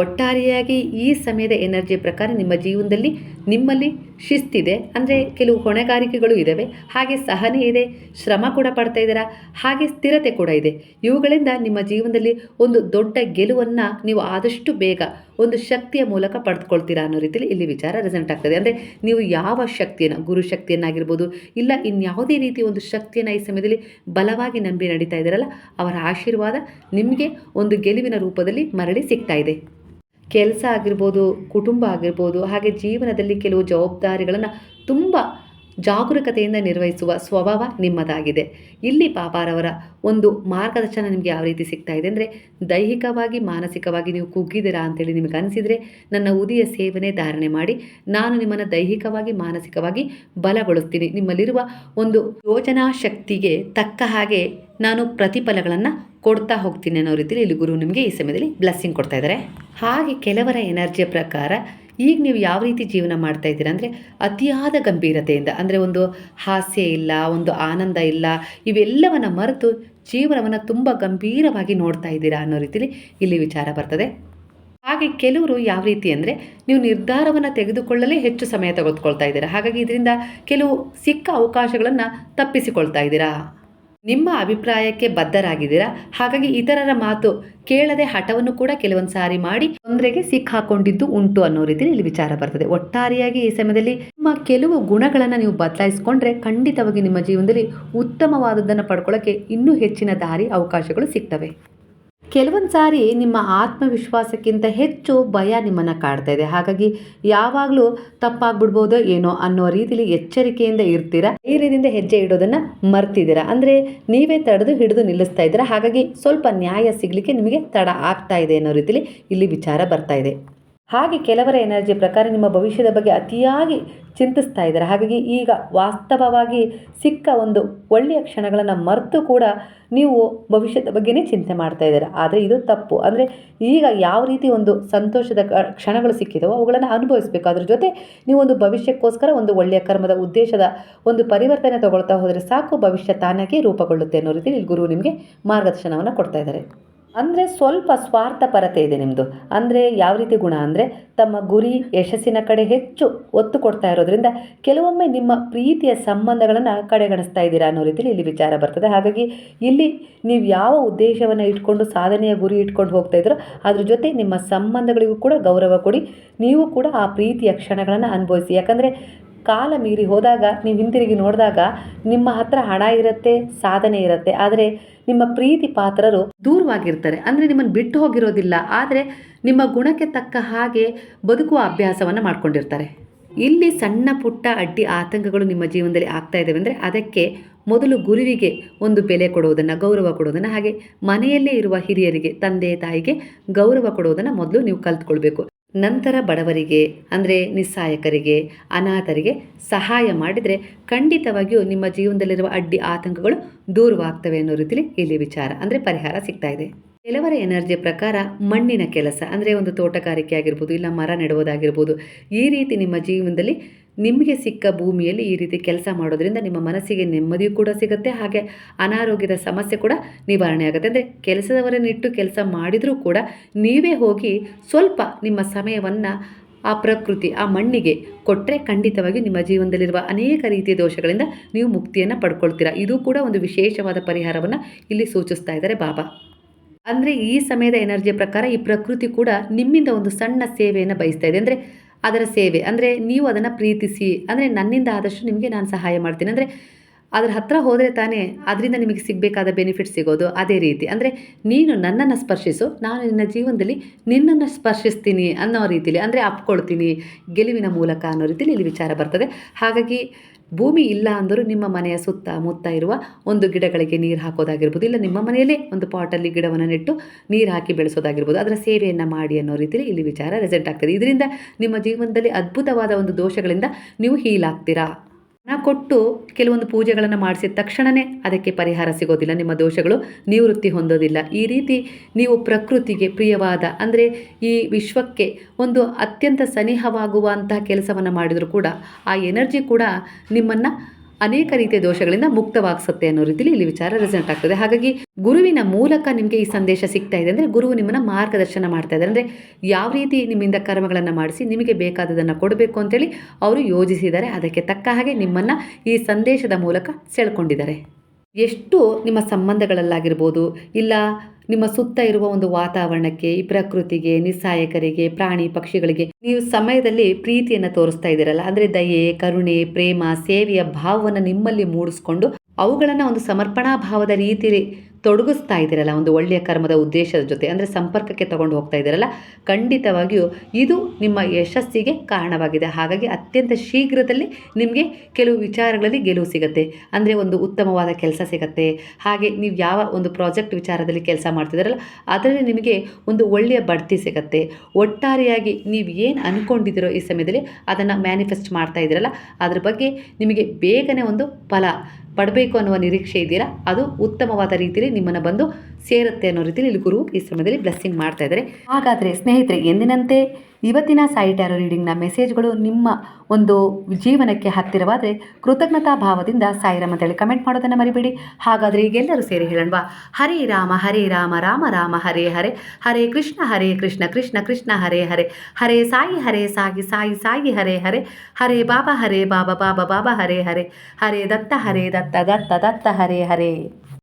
ಒಟ್ಟಾರೆಯಾಗಿ ಈ ಸಮಯದ ಎನರ್ಜಿ ಪ್ರಕಾರ ನಿಮ್ಮ ಜೀವನದಲ್ಲಿ ನಿಮ್ಮಲ್ಲಿ ಶಿಸ್ತಿದೆ. ಅಂದರೆ ಕೆಲವು ಹೊಣೆಗಾರಿಕೆಗಳು ಇದ್ದಾವೆ ಹಾಗೆ ಸಹನೆ ಇದೆ, ಶ್ರಮ ಕೂಡ ಪಡ್ತಾ ಇದ್ದೀರಾ? ಹಾಗೆ ಸ್ಥಿರತೆ ಕೂಡ ಇದೆ. ಇವುಗಳಿಂದ ನಿಮ್ಮ ಜೀವನದಲ್ಲಿ ಒಂದು ದೊಡ್ಡ ಗೆಲುವನ್ನು ನೀವು ಆದಷ್ಟು ಬೇಗ ಒಂದು ಶಕ್ತಿಯ ಮೂಲಕ ಪಡೆದುಕೊಳ್ತೀರಾ ಅನ್ನೋ ರೀತಿಯಲ್ಲಿ ಇಲ್ಲಿ ವಿಚಾರ ರೆಸೆಂಟ್ ಆಗ್ತದೆ. ಅಂದರೆ ನೀವು ಯಾವ ಶಕ್ತಿಯನ್ನು, ಗುರು ಶಕ್ತಿಯನ್ನಾಗಿರ್ಬೋದು, ಇಲ್ಲ ಇನ್ಯಾವುದೇ ರೀತಿ ಒಂದು ಶಕ್ತಿಯನ್ನು ಈ ಸಮಯದಲ್ಲಿ ಬಲವಾಗಿ ನಂಬಿ ನಡೀತಾ ಇದ್ದೀರಲ್ಲ, ಅವರ ಆಶೀರ್ವಾದ ನಿಮಗೆ ಒಂದು ಗೆಲುವಿನ ರೂಪದಲ್ಲಿ ಮರಳಿ ಸಿಗ್ತಾ ಇದೆ. ಕೆಲಸ ಆಗಿರ್ಬೋದು ಕುಟುಂಬ ಆಗಿರ್ಬೋದು ಹಾಗೆ ಜೀವನದಲ್ಲಿ ಕೆಲವು ಜವಾಬ್ದಾರಿಗಳನ್ನು ತುಂಬ ಜಾಗರೂಕತೆಯಿಂದ ನಿರ್ವಹಿಸುವ ಸ್ವಭಾವ ನಿಮ್ಮದಾಗಿದೆ. ಇಲ್ಲಿ ಪಾಪಾರವರ ಒಂದು ಮಾರ್ಗದರ್ಶನ ನಿಮಗೆ ಯಾವ ರೀತಿ ಸಿಗ್ತಾ ಇದೆ ಅಂದರೆ ದೈಹಿಕವಾಗಿ, ಮಾನಸಿಕವಾಗಿ ನೀವು ಕುಗ್ಗಿದ್ದೀರಾ ಅಂತೇಳಿ ನಿಮಗೆ ಅನಿಸಿದರೆ ನನ್ನ ಉದಿಯ ಸೇವನೆ ಧಾರಣೆ ಮಾಡಿ, ನಾನು ನಿಮ್ಮನ್ನು ದೈಹಿಕವಾಗಿ, ಮಾನಸಿಕವಾಗಿ ಬಲಗೊಳಿಸ್ತೀನಿ. ನಿಮ್ಮಲ್ಲಿರುವ ಒಂದು ಯೋಜನಾ ಶಕ್ತಿಗೆ ತಕ್ಕ ಹಾಗೆ ನಾನು ಪ್ರತಿಫಲಗಳನ್ನು ಕೊಡ್ತಾ ಹೋಗ್ತೀನಿ ಅನ್ನೋ ರೀತಿಯಲ್ಲಿ ಇಲ್ಲಿ ಗುರು ನಿಮಗೆ ಈ ಸಮಯದಲ್ಲಿ ಬ್ಲೆಸ್ಸಿಂಗ್ ಕೊಡ್ತಾ ಇದ್ದಾರೆ. ಹಾಗೆ ಕೆಲವರ ಎನರ್ಜಿಯ ಪ್ರಕಾರ ಈಗ ನೀವು ಯಾವ ರೀತಿ ಜೀವನ ಮಾಡ್ತಾ ಇದ್ದೀರಾ ಅಂದರೆ ಅತಿಯಾದ ಗಂಭೀರತೆಯಿಂದ, ಅಂದರೆ ಒಂದು ಹಾಸ್ಯ ಇಲ್ಲ, ಒಂದು ಆನಂದ ಇಲ್ಲ, ಇವೆಲ್ಲವನ್ನು ಮರೆತು ಜೀವನವನ್ನು ತುಂಬ ಗಂಭೀರವಾಗಿ ನೋಡ್ತಾ ಇದ್ದೀರಾ ಅನ್ನೋ ರೀತಿಯಲ್ಲಿ ಇಲ್ಲಿ ವಿಚಾರ ಬರ್ತದೆ. ಹಾಗೆ ಕೆಲವರು ಯಾವ ರೀತಿ ಅಂದರೆ ನೀವು ನಿರ್ಧಾರವನ್ನು ತೆಗೆದುಕೊಳ್ಳಲೇ ಹೆಚ್ಚು ಸಮಯ ತೆಗೆದುಕೊಳ್ತಾ ಇದ್ದೀರಾ, ಹಾಗಾಗಿ ಇದರಿಂದ ಕೆಲವು ಸಿಕ್ಕ ಅವಕಾಶಗಳನ್ನು ತಪ್ಪಿಸಿಕೊಳ್ತಾ ಇದ್ದೀರಾ? ನಿಮ್ಮ ಅಭಿಪ್ರಾಯಕ್ಕೆ ಬದ್ಧರಾಗಿದ್ದೀರಾ? ಹಾಗಾಗಿ ಇತರರ ಮಾತು ಕೇಳದೆ ಹಠವನ್ನು ಕೂಡ ಕೆಲವೊಂದು ಸಾರಿ ಮಾಡಿ ತೊಂದರೆಗೆ ಸಿಕ್ಕಾಕೊಂಡಿದ್ದು ಉಂಟು ಅನ್ನೋ ರೀತಿಯಲ್ಲಿ ಇಲ್ಲಿ ವಿಚಾರ ಬರ್ತದೆ. ಒಟ್ಟಾರೆಯಾಗಿ ಈ ಸಮಯದಲ್ಲಿ ನಿಮ್ಮ ಕೆಲವು ಗುಣಗಳನ್ನು ನೀವು ಬದಲಾಯಿಸಿಕೊಂಡ್ರೆ ಖಂಡಿತವಾಗಿ ನಿಮ್ಮ ಜೀವನದಲ್ಲಿ ಉತ್ತಮವಾದದ್ದನ್ನು ಪಡ್ಕೊಳ್ಳೋಕ್ಕೆ ಇನ್ನೂ ಹೆಚ್ಚಿನ ದಾರಿ, ಅವಕಾಶಗಳು ಸಿಗ್ತವೆ. ಕೆಲವೊಂದು ಸಾರಿ ನಿಮ್ಮ ಆತ್ಮವಿಶ್ವಾಸಕ್ಕಿಂತ ಹೆಚ್ಚು ಭಯ ನಿಮ್ಮನ್ನು ಕಾಡ್ತಾ ಇದೆ. ಹಾಗಾಗಿ ಯಾವಾಗಲೂ ತಪ್ಪಾಗ್ಬಿಡ್ಬೋದೋ ಏನೋ ಅನ್ನೋ ರೀತಿಲಿ ಎಚ್ಚರಿಕೆಯಿಂದ ಇರ್ತೀರಾ. ಧೈರ್ಯದಿಂದ ಹೆಜ್ಜೆ ಇಡೋದನ್ನು ಮರ್ತಿದ್ದೀರಾ? ಅಂದರೆ ನೀವೇ ತಡೆದು ಹಿಡಿದು ನಿಲ್ಲಿಸ್ತಾ ಇದ್ದೀರಾ? ಹಾಗಾಗಿ ಸ್ವಲ್ಪ ನ್ಯಾಯ ಸಿಗಲಿಕ್ಕೆ ನಿಮಗೆ ತಡ ಆಗ್ತಾ ಇದೆ ಅನ್ನೋ ರೀತಿಲಿ ಇಲ್ಲಿ ವಿಚಾರ ಬರ್ತಾ ಇದೆ. ಹಾಗೆ ಕೆಲವರ ಎನರ್ಜಿ ಪ್ರಕಾರ ನಿಮ್ಮ ಭವಿಷ್ಯದ ಬಗ್ಗೆ ಅತಿಯಾಗಿ ಚಿಂತಿಸ್ತಾ ಇದ್ದಾರೆ. ಹಾಗಾಗಿ ಈಗ ವಾಸ್ತವವಾಗಿ ಸಿಕ್ಕ ಒಂದು ಒಳ್ಳೆಯ ಕ್ಷಣಗಳನ್ನು ಮರೆತು ಕೂಡ ನೀವು ಭವಿಷ್ಯದ ಬಗ್ಗೆನೇ ಚಿಂತೆ ಮಾಡ್ತಾ ಇದ್ದೀರಾ? ಆದರೆ ಇದು ತಪ್ಪು. ಅಂದರೆ ಈಗ ಯಾವ ರೀತಿ ಒಂದು ಸಂತೋಷದ ಕ್ಷಣಗಳು ಸಿಕ್ಕಿದವೋ ಅವುಗಳನ್ನು ಅನುಭವಿಸಬೇಕು. ಅದ್ರ ಜೊತೆ ನೀವು ಒಂದು ಭವಿಷ್ಯಕ್ಕೋಸ್ಕರ ಒಂದು ಒಳ್ಳೆಯ ಕರ್ಮದ ಉದ್ದೇಶದ ಒಂದು ಪರಿವರ್ತನೆ ತಗೊಳ್ತಾ ಹೋದರೆ ಸಾಕು, ಭವಿಷ್ಯ ತಾನಾಗಿ ರೂಪುಗೊಳ್ಳುತ್ತೆ ಅನ್ನೋ ರೀತಿ ಗುರು ನಿಮಗೆ ಮಾರ್ಗದರ್ಶನವನ್ನು ಕೊಡ್ತಾ ಇದ್ದಾರೆ. ಅಂದರೆ ಸ್ವಲ್ಪ ಸ್ವಾರ್ಥಪರತೆ ಇದೆ ನಿಮ್ಮದು ಅಂದರೆ ಯಾವ ರೀತಿ ಗುಣ? ಅಂದರೆ ತಮ್ಮ ಗುರಿ, ಯಶಸ್ಸಿನ ಕಡೆ ಹೆಚ್ಚು ಒತ್ತು ಕೊಡ್ತಾ ಇರೋದ್ರಿಂದ ಕೆಲವೊಮ್ಮೆ ನಿಮ್ಮ ಪ್ರೀತಿಯ ಸಂಬಂಧಗಳನ್ನು ಕಡೆಗಣಿಸ್ತಾ ಇದ್ದೀರಾ ಅನ್ನೋ ರೀತಿಯಲ್ಲಿ ಇಲ್ಲಿ ವಿಚಾರ ಬರ್ತದೆ. ಹಾಗಾಗಿ ಇಲ್ಲಿ ನೀವು ಯಾವ ಉದ್ದೇಶವನ್ನು ಇಟ್ಕೊಂಡು, ಸಾಧನೆಯ ಗುರಿ ಇಟ್ಕೊಂಡು ಹೋಗ್ತಾ ಇದ್ರೋ ಅದ್ರ ಜೊತೆ ನಿಮ್ಮ ಸಂಬಂಧಗಳಿಗೂ ಕೂಡ ಗೌರವ ಕೊಡಿ. ನೀವು ಕೂಡ ಆ ಪ್ರೀತಿಯ ಕ್ಷಣಗಳನ್ನು ಅನುಭವಿಸಿ. ಯಾಕಂದರೆ ಕಾಲ ಮೀರಿ ಹೋದಾಗ, ನೀವು ಹಿಂತಿರುಗಿ ನೋಡಿದಾಗ ನಿಮ್ಮ ಹತ್ರ ಹಣ ಇರುತ್ತೆ, ಸಾಧನೆ ಇರುತ್ತೆ, ಆದರೆ ನಿಮ್ಮ ಪ್ರೀತಿ ಪಾತ್ರರು ದೂರವಾಗಿರ್ತಾರೆ. ಅಂದರೆ ನಿಮ್ಮನ್ನು ಬಿಟ್ಟು ಹೋಗಿರೋದಿಲ್ಲ, ಆದರೆ ನಿಮ್ಮ ಗುಣಕ್ಕೆ ತಕ್ಕ ಹಾಗೆ ಬದುಕುವ ಅಭ್ಯಾಸವನ್ನು ಮಾಡ್ಕೊಂಡಿರ್ತಾರೆ. ಇಲ್ಲಿ ಸಣ್ಣ ಪುಟ್ಟ ಅಡ್ಡಿ ಆತಂಕಗಳು ನಿಮ್ಮ ಜೀವನದಲ್ಲಿ ಆಗ್ತಾ ಇದ್ದಾವೆ ಅಂದರೆ ಅದಕ್ಕೆ ಮೊದಲು ಗುರುವಿಗೆ ಒಂದು ಬೆಲೆ ಕೊಡುವುದನ್ನು, ಗೌರವ ಕೊಡುವುದನ್ನು, ಹಾಗೆ ಮನೆಯಲ್ಲೇ ಇರುವ ಹಿರಿಯರಿಗೆ, ತಂದೆ ತಾಯಿಗೆ ಗೌರವ ಕೊಡುವುದನ್ನು ಮೊದಲು ನೀವು ಕಲ್ತ್ಕೊಳ್ಬೇಕು. ನಂತರ ಬಡವರಿಗೆ, ಅಂದರೆ ನಿಸ್ಸಹಾಯಕರಿಗೆ ಅನಾಥರಿಗೆ ಸಹಾಯ ಮಾಡಿದರೆ ಖಂಡಿತವಾಗಿಯೂ ನಿಮ್ಮ ಜೀವನದಲ್ಲಿರುವ ಅಡ್ಡಿ ಆತಂಕಗಳು ದೂರವಾಗ್ತವೆ ಅನ್ನೋ ರೀತಿಲಿ ಇಲ್ಲಿ ವಿಚಾರ, ಅಂದರೆ ಪರಿಹಾರ ಸಿಗ್ತಾ ಇದೆ. ಕೆಲವರ ಎನರ್ಜಿ ಪ್ರಕಾರ ಮಣ್ಣಿನ ಕೆಲಸ, ಅಂದರೆ ಒಂದು ತೋಟಗಾರಿಕೆ ಆಗಿರ್ಬೋದು, ಇಲ್ಲ ಮರ ನೆಡುವುದಾಗಿರ್ಬೋದು, ಈ ರೀತಿ ನಿಮ್ಮ ಜೀವನದಲ್ಲಿ ನಿಮಗೆ ಸಿಕ್ಕ ಭೂಮಿಯಲ್ಲಿ ಈ ರೀತಿ ಕೆಲಸ ಮಾಡೋದ್ರಿಂದ ನಿಮ್ಮ ಮನಸ್ಸಿಗೆ ನೆಮ್ಮದಿಯೂ ಕೂಡ ಸಿಗುತ್ತೆ, ಹಾಗೆ ಅನಾರೋಗ್ಯದ ಸಮಸ್ಯೆ ಕೂಡ ನಿವಾರಣೆ ಆಗುತ್ತೆ. ಅಂದರೆ ಕೆಲಸದವರನ್ನಿಟ್ಟು ಕೆಲಸ ಮಾಡಿದರೂ ಕೂಡ ನೀವೇ ಹೋಗಿ ಸ್ವಲ್ಪ ನಿಮ್ಮ ಸಮಯವನ್ನು ಆ ಪ್ರಕೃತಿ, ಆ ಮಣ್ಣಿಗೆ ಕೊಟ್ಟರೆ ಖಂಡಿತವಾಗಿ ನಿಮ್ಮ ಜೀವನದಲ್ಲಿರುವ ಅನೇಕ ರೀತಿಯ ದೋಷಗಳಿಂದ ನೀವು ಮುಕ್ತಿಯನ್ನು ಪಡ್ಕೊಳ್ತೀರಾ. ಇದು ಕೂಡ ಒಂದು ವಿಶೇಷವಾದ ಪರಿಹಾರವನ್ನು ಇಲ್ಲಿ ಸೂಚಿಸ್ತಾ ಇದ್ದಾರೆ ಬಾಬಾ. ಅಂದರೆ ಈ ಸಮಯದ ಎನರ್ಜಿಯ ಪ್ರಕಾರ ಈ ಪ್ರಕೃತಿ ಕೂಡ ನಿಮ್ಮಿಂದ ಒಂದು ಸಣ್ಣ ಸೇವೆಯನ್ನು ಬಯಸ್ತಾ ಇದೆ. ಅಂದರೆ ಅದರ ಸೇವೆ. ಅಂದರೆ ನೀವು ಅದನ್ನು ಪ್ರೀತಿಸಿ ಅಂದರೆ ನನ್ನಿಂದ ಆದಷ್ಟು ನಿಮಗೆ ನಾನು ಸಹಾಯ ಮಾಡ್ತೀನಿ. ಅಂದರೆ ಅದ್ರ ಹತ್ರ ಹೋದರೆ ತಾನೇ ಅದರಿಂದ ನಿಮಗೆ ಸಿಗಬೇಕಾದ ಬೆನಿಫಿಟ್ ಸಿಗೋದು ಅದೇ ರೀತಿ. ಅಂದರೆ ನೀನು ನನ್ನನ್ನು ಸ್ಪರ್ಶಿಸು, ನಾನು ನಿನ್ನ ಜೀವನದಲ್ಲಿ ನಿನ್ನನ್ನು ಸ್ಪರ್ಶಿಸ್ತೀನಿ ಅನ್ನೋ ರೀತಿಯಲ್ಲಿ ಅಂದರೆ ಅಪ್ಕೊಳ್ತೀನಿ, ಗೆಲುವಿನ ಮೂಲಕ ಅನ್ನೋ ರೀತಿಯಲ್ಲಿ ಇಲ್ಲಿ ವಿಚಾರ ಬರ್ತದೆ. ಹಾಗಾಗಿ ಭೂಮಿ ಇಲ್ಲ ಅಂದರೂ ನಿಮ್ಮ ಮನೆಯ ಸುತ್ತ ಮುತ್ತ ಇರುವ ಒಂದು ಗಿಡಗಳಿಗೆ ನೀರು ಹಾಕೋದಾಗಿರ್ಬೋದು, ಇಲ್ಲ ನಿಮ್ಮ ಮನೆಯಲ್ಲೇ ಒಂದು ಪಾಟಲ್ಲಿ ಗಿಡವನ್ನು ನೆಟ್ಟು ನೀರು ಹಾಕಿ ಬೆಳೆಸೋದಾಗಿರ್ಬೋದು, ಅದರ ಸೇವೆಯನ್ನು ಮಾಡಿ ಅನ್ನೋ ರೀತಿಯಲ್ಲಿ ಇಲ್ಲಿ ವಿಚಾರ ರೆಸೆಂಟ್ ಆಗ್ತದೆ. ಇದರಿಂದ ನಿಮ್ಮ ಜೀವನದಲ್ಲಿ ಅದ್ಭುತವಾದ ಒಂದು ದೋಷಗಳಿಂದ ನೀವು ಹೀಲ್ ಆಗ್ತೀರಾ? ಕೊಟ್ಟು ಕೆಲವೊಂದು ಪೂಜೆಗಳನ್ನು ಮಾಡಿಸಿದ ತಕ್ಷಣವೇ ಅದಕ್ಕೆ ಪರಿಹಾರ ಸಿಗೋದಿಲ್ಲ. ನಿಮ್ಮ ದೋಷಗಳು ನಿವೃತ್ತಿ ಹೊಂದೋದಿಲ್ಲ. ಈ ರೀತಿ ನೀವು ಪ್ರಕೃತಿಗೆ ಪ್ರಿಯವಾದ, ಅಂದರೆ ಈ ವಿಶ್ವಕ್ಕೆ ಒಂದು ಅತ್ಯಂತ ಸನಿಹವಾಗುವಂತಹ ಕೆಲಸವನ್ನು ಮಾಡಿದರೂ ಕೂಡ ಆ ಎನರ್ಜಿ ಕೂಡ ನಿಮ್ಮನ್ನು ಅನೇಕ ರೀತಿಯ ದೋಷಗಳಿಂದ ಮುಕ್ತವಾಗಿಸುತ್ತೆ ಅನ್ನೋ ರೀತಿಯಲ್ಲಿ ಇಲ್ಲಿ ವಿಚಾರ ರೆಸೆಂಟ್ ಆಗ್ತದೆ. ಹಾಗಾಗಿ ಗುರುವಿನ ಮೂಲಕ ನಿಮಗೆ ಈ ಸಂದೇಶ ಸಿಗ್ತಾ ಇದೆ ಅಂದರೆ ಗುರುವು ನಿಮ್ಮನ್ನು ಮಾರ್ಗದರ್ಶನ ಮಾಡ್ತಾ ಇದ್ದಾರೆ. ಅಂದರೆ ಯಾವ ರೀತಿ ನಿಮ್ಮಿಂದ ಕರ್ಮಗಳನ್ನು ಮಾಡಿಸಿ ನಿಮಗೆ ಬೇಕಾದದನ್ನು ಕೊಡಬೇಕು ಅಂತೇಳಿ ಅವರು ಯೋಜಿಸಿದ್ದಾರೆ. ಅದಕ್ಕೆ ತಕ್ಕ ಹಾಗೆ ನಿಮ್ಮನ್ನು ಈ ಸಂದೇಶದ ಮೂಲಕ ಸೆಳ್ಕೊಂಡಿದ್ದಾರೆ. ಎಷ್ಟು ನಿಮ್ಮ ಸಂಬಂಧಗಳಲ್ಲಾಗಿರ್ಬೋದು, ಇಲ್ಲ ನಿಮ್ಮ ಸುತ್ತ ಇರುವ ಒಂದು ವಾತಾವರಣಕ್ಕೆ, ಈ ಪ್ರಕೃತಿಗೆ, ನಿಸ್ಸಾಯಕರಿಗೆ, ಪ್ರಾಣಿ ಪಕ್ಷಿಗಳಿಗೆ ನೀವು ಸಮಯದಲ್ಲಿ ಪ್ರೀತಿಯನ್ನು ತೋರಿಸ್ತಾ ಇದ್ದೀರಲ್ಲ, ಅಂದರೆ ದಯೆ, ಕರುಣೆ, ಪ್ರೇಮ, ಸೇವೆಯ ಭಾವವನ್ನು ನಿಮ್ಮಲ್ಲಿ ಮೂಡಿಸ್ಕೊಂಡು ಅವುಗಳನ್ನು ಒಂದು ಸಮರ್ಪಣಾ ಭಾವದ ರೀತಿಯಲ್ಲಿ ತೊಡಗಿಸ್ತಾ ಇದ್ದೀರಲ್ಲ, ಒಂದು ಒಳ್ಳೆಯ ಕರ್ಮದ ಉದ್ದೇಶದ ಜೊತೆ, ಅಂದರೆ ಸಂಪರ್ಕಕ್ಕೆ ತಗೊಂಡು ಹೋಗ್ತಾ ಇದ್ದೀರಲ್ಲ, ಖಂಡಿತವಾಗಿಯೂ ಇದು ನಿಮ್ಮ ಯಶಸ್ಸಿಗೆ ಕಾರಣವಾಗಿದೆ. ಹಾಗಾಗಿ ಅತ್ಯಂತ ಶೀಘ್ರದಲ್ಲಿ ನಿಮಗೆ ಕೆಲವು ವಿಚಾರಗಳಲ್ಲಿ ಗೆಲುವು ಸಿಗುತ್ತೆ. ಅಂದರೆ ಒಂದು ಉತ್ತಮವಾದ ಕೆಲಸ ಸಿಗುತ್ತೆ. ಹಾಗೆ ನೀವು ಯಾವ ಒಂದು ಪ್ರಾಜೆಕ್ಟ್ ವಿಚಾರದಲ್ಲಿ ಕೆಲಸ ಮಾಡ್ತಿದ್ದೀರಲ್ಲ, ಅದರಲ್ಲಿ ನಿಮಗೆ ಒಂದು ಒಳ್ಳೆಯ ಬಡ್ತಿ ಸಿಗುತ್ತೆ. ಒಟ್ಟಾರೆಯಾಗಿ ನೀವು ಏನು ಅಂದ್ಕೊಂಡಿದ್ದೀರೋ ಈ ಸಮಯದಲ್ಲಿ ಅದನ್ನು ಮ್ಯಾನಿಫೆಸ್ಟ್ ಮಾಡ್ತಾ ಇದ್ದೀರಲ್ಲ, ಅದ್ರ ಬಗ್ಗೆ ನಿಮಗೆ ಬೇಗನೆ ಒಂದು ಫಲ ಪಡಬೇಕು ಅನ್ನುವ ನಿರೀಕ್ಷೆ ಇದ್ದೀರಾ? ಅದು ಉತ್ತಮವಾದ ರೀತಿಯಲ್ಲಿ ನಿಮ್ಮನ್ನು ಬಂದು ಸೇರುತ್ತೆ ಅನ್ನೋ ರೀತಿಯಲ್ಲಿ ಇಲ್ಲಿ ಗುರು ಈ ಸಮಯದಲ್ಲಿ ಬ್ಲೆಸ್ಸಿಂಗ್ ಮಾಡ್ತಾ ಇದ್ದಾರೆ. ಹಾಗಾದರೆ ಸ್ನೇಹಿತರೆ, ಎಂದಿನಂತೆ ಇವತ್ತಿನ ಸಾಯಿಟ್ಯಾರೋ ರೀಡಿಂಗ್ನ ಮೆಸೇಜ್ಗಳು ನಿಮ್ಮ ಒಂದು ಜೀವನಕ್ಕೆ ಹತ್ತಿರವಾದರೆ ಕೃತಜ್ಞತಾ ಭಾವದಿಂದ ಸಾಯಿರಾಮ್ ಅಂತೇಳಿ ಕಮೆಂಟ್ ಮಾಡೋದನ್ನು ಮರಿಬೇಡಿ. ಹಾಗಾದರೆ ಈಗೆಲ್ಲರೂ ಸೇರಿ ಹೇಳೋಣವಾ ಹರೇ ರಾಮ ಹರೇ ರಾಮ ರಾಮ ರಾಮ, ಹರೇ ಹರೇ. ಹರೇ ಕೃಷ್ಣ ಹರೇ ಕೃಷ್ಣ ಕೃಷ್ಣ ಕೃಷ್ಣ, ಹರೇ ಹರೇ. ಹರೇ ಸಾಯಿ, ಹರೇ ಸಾಗಿ ಸಾಯಿ ಸಾಯಿ, ಹರೇ ಹರೇ. ಹರೇ ಬಾಬಾ ಹರೇ ಬಾಬಾ ಬಾಬಾ ಬಾಬಾ, ಹರೇ ಹರೇ. ಹರೇ ದತ್ತ ಹರೇ ದತ್ತ ದತ್ತ ದತ್ತ, ಹರೇ ಹರೇ.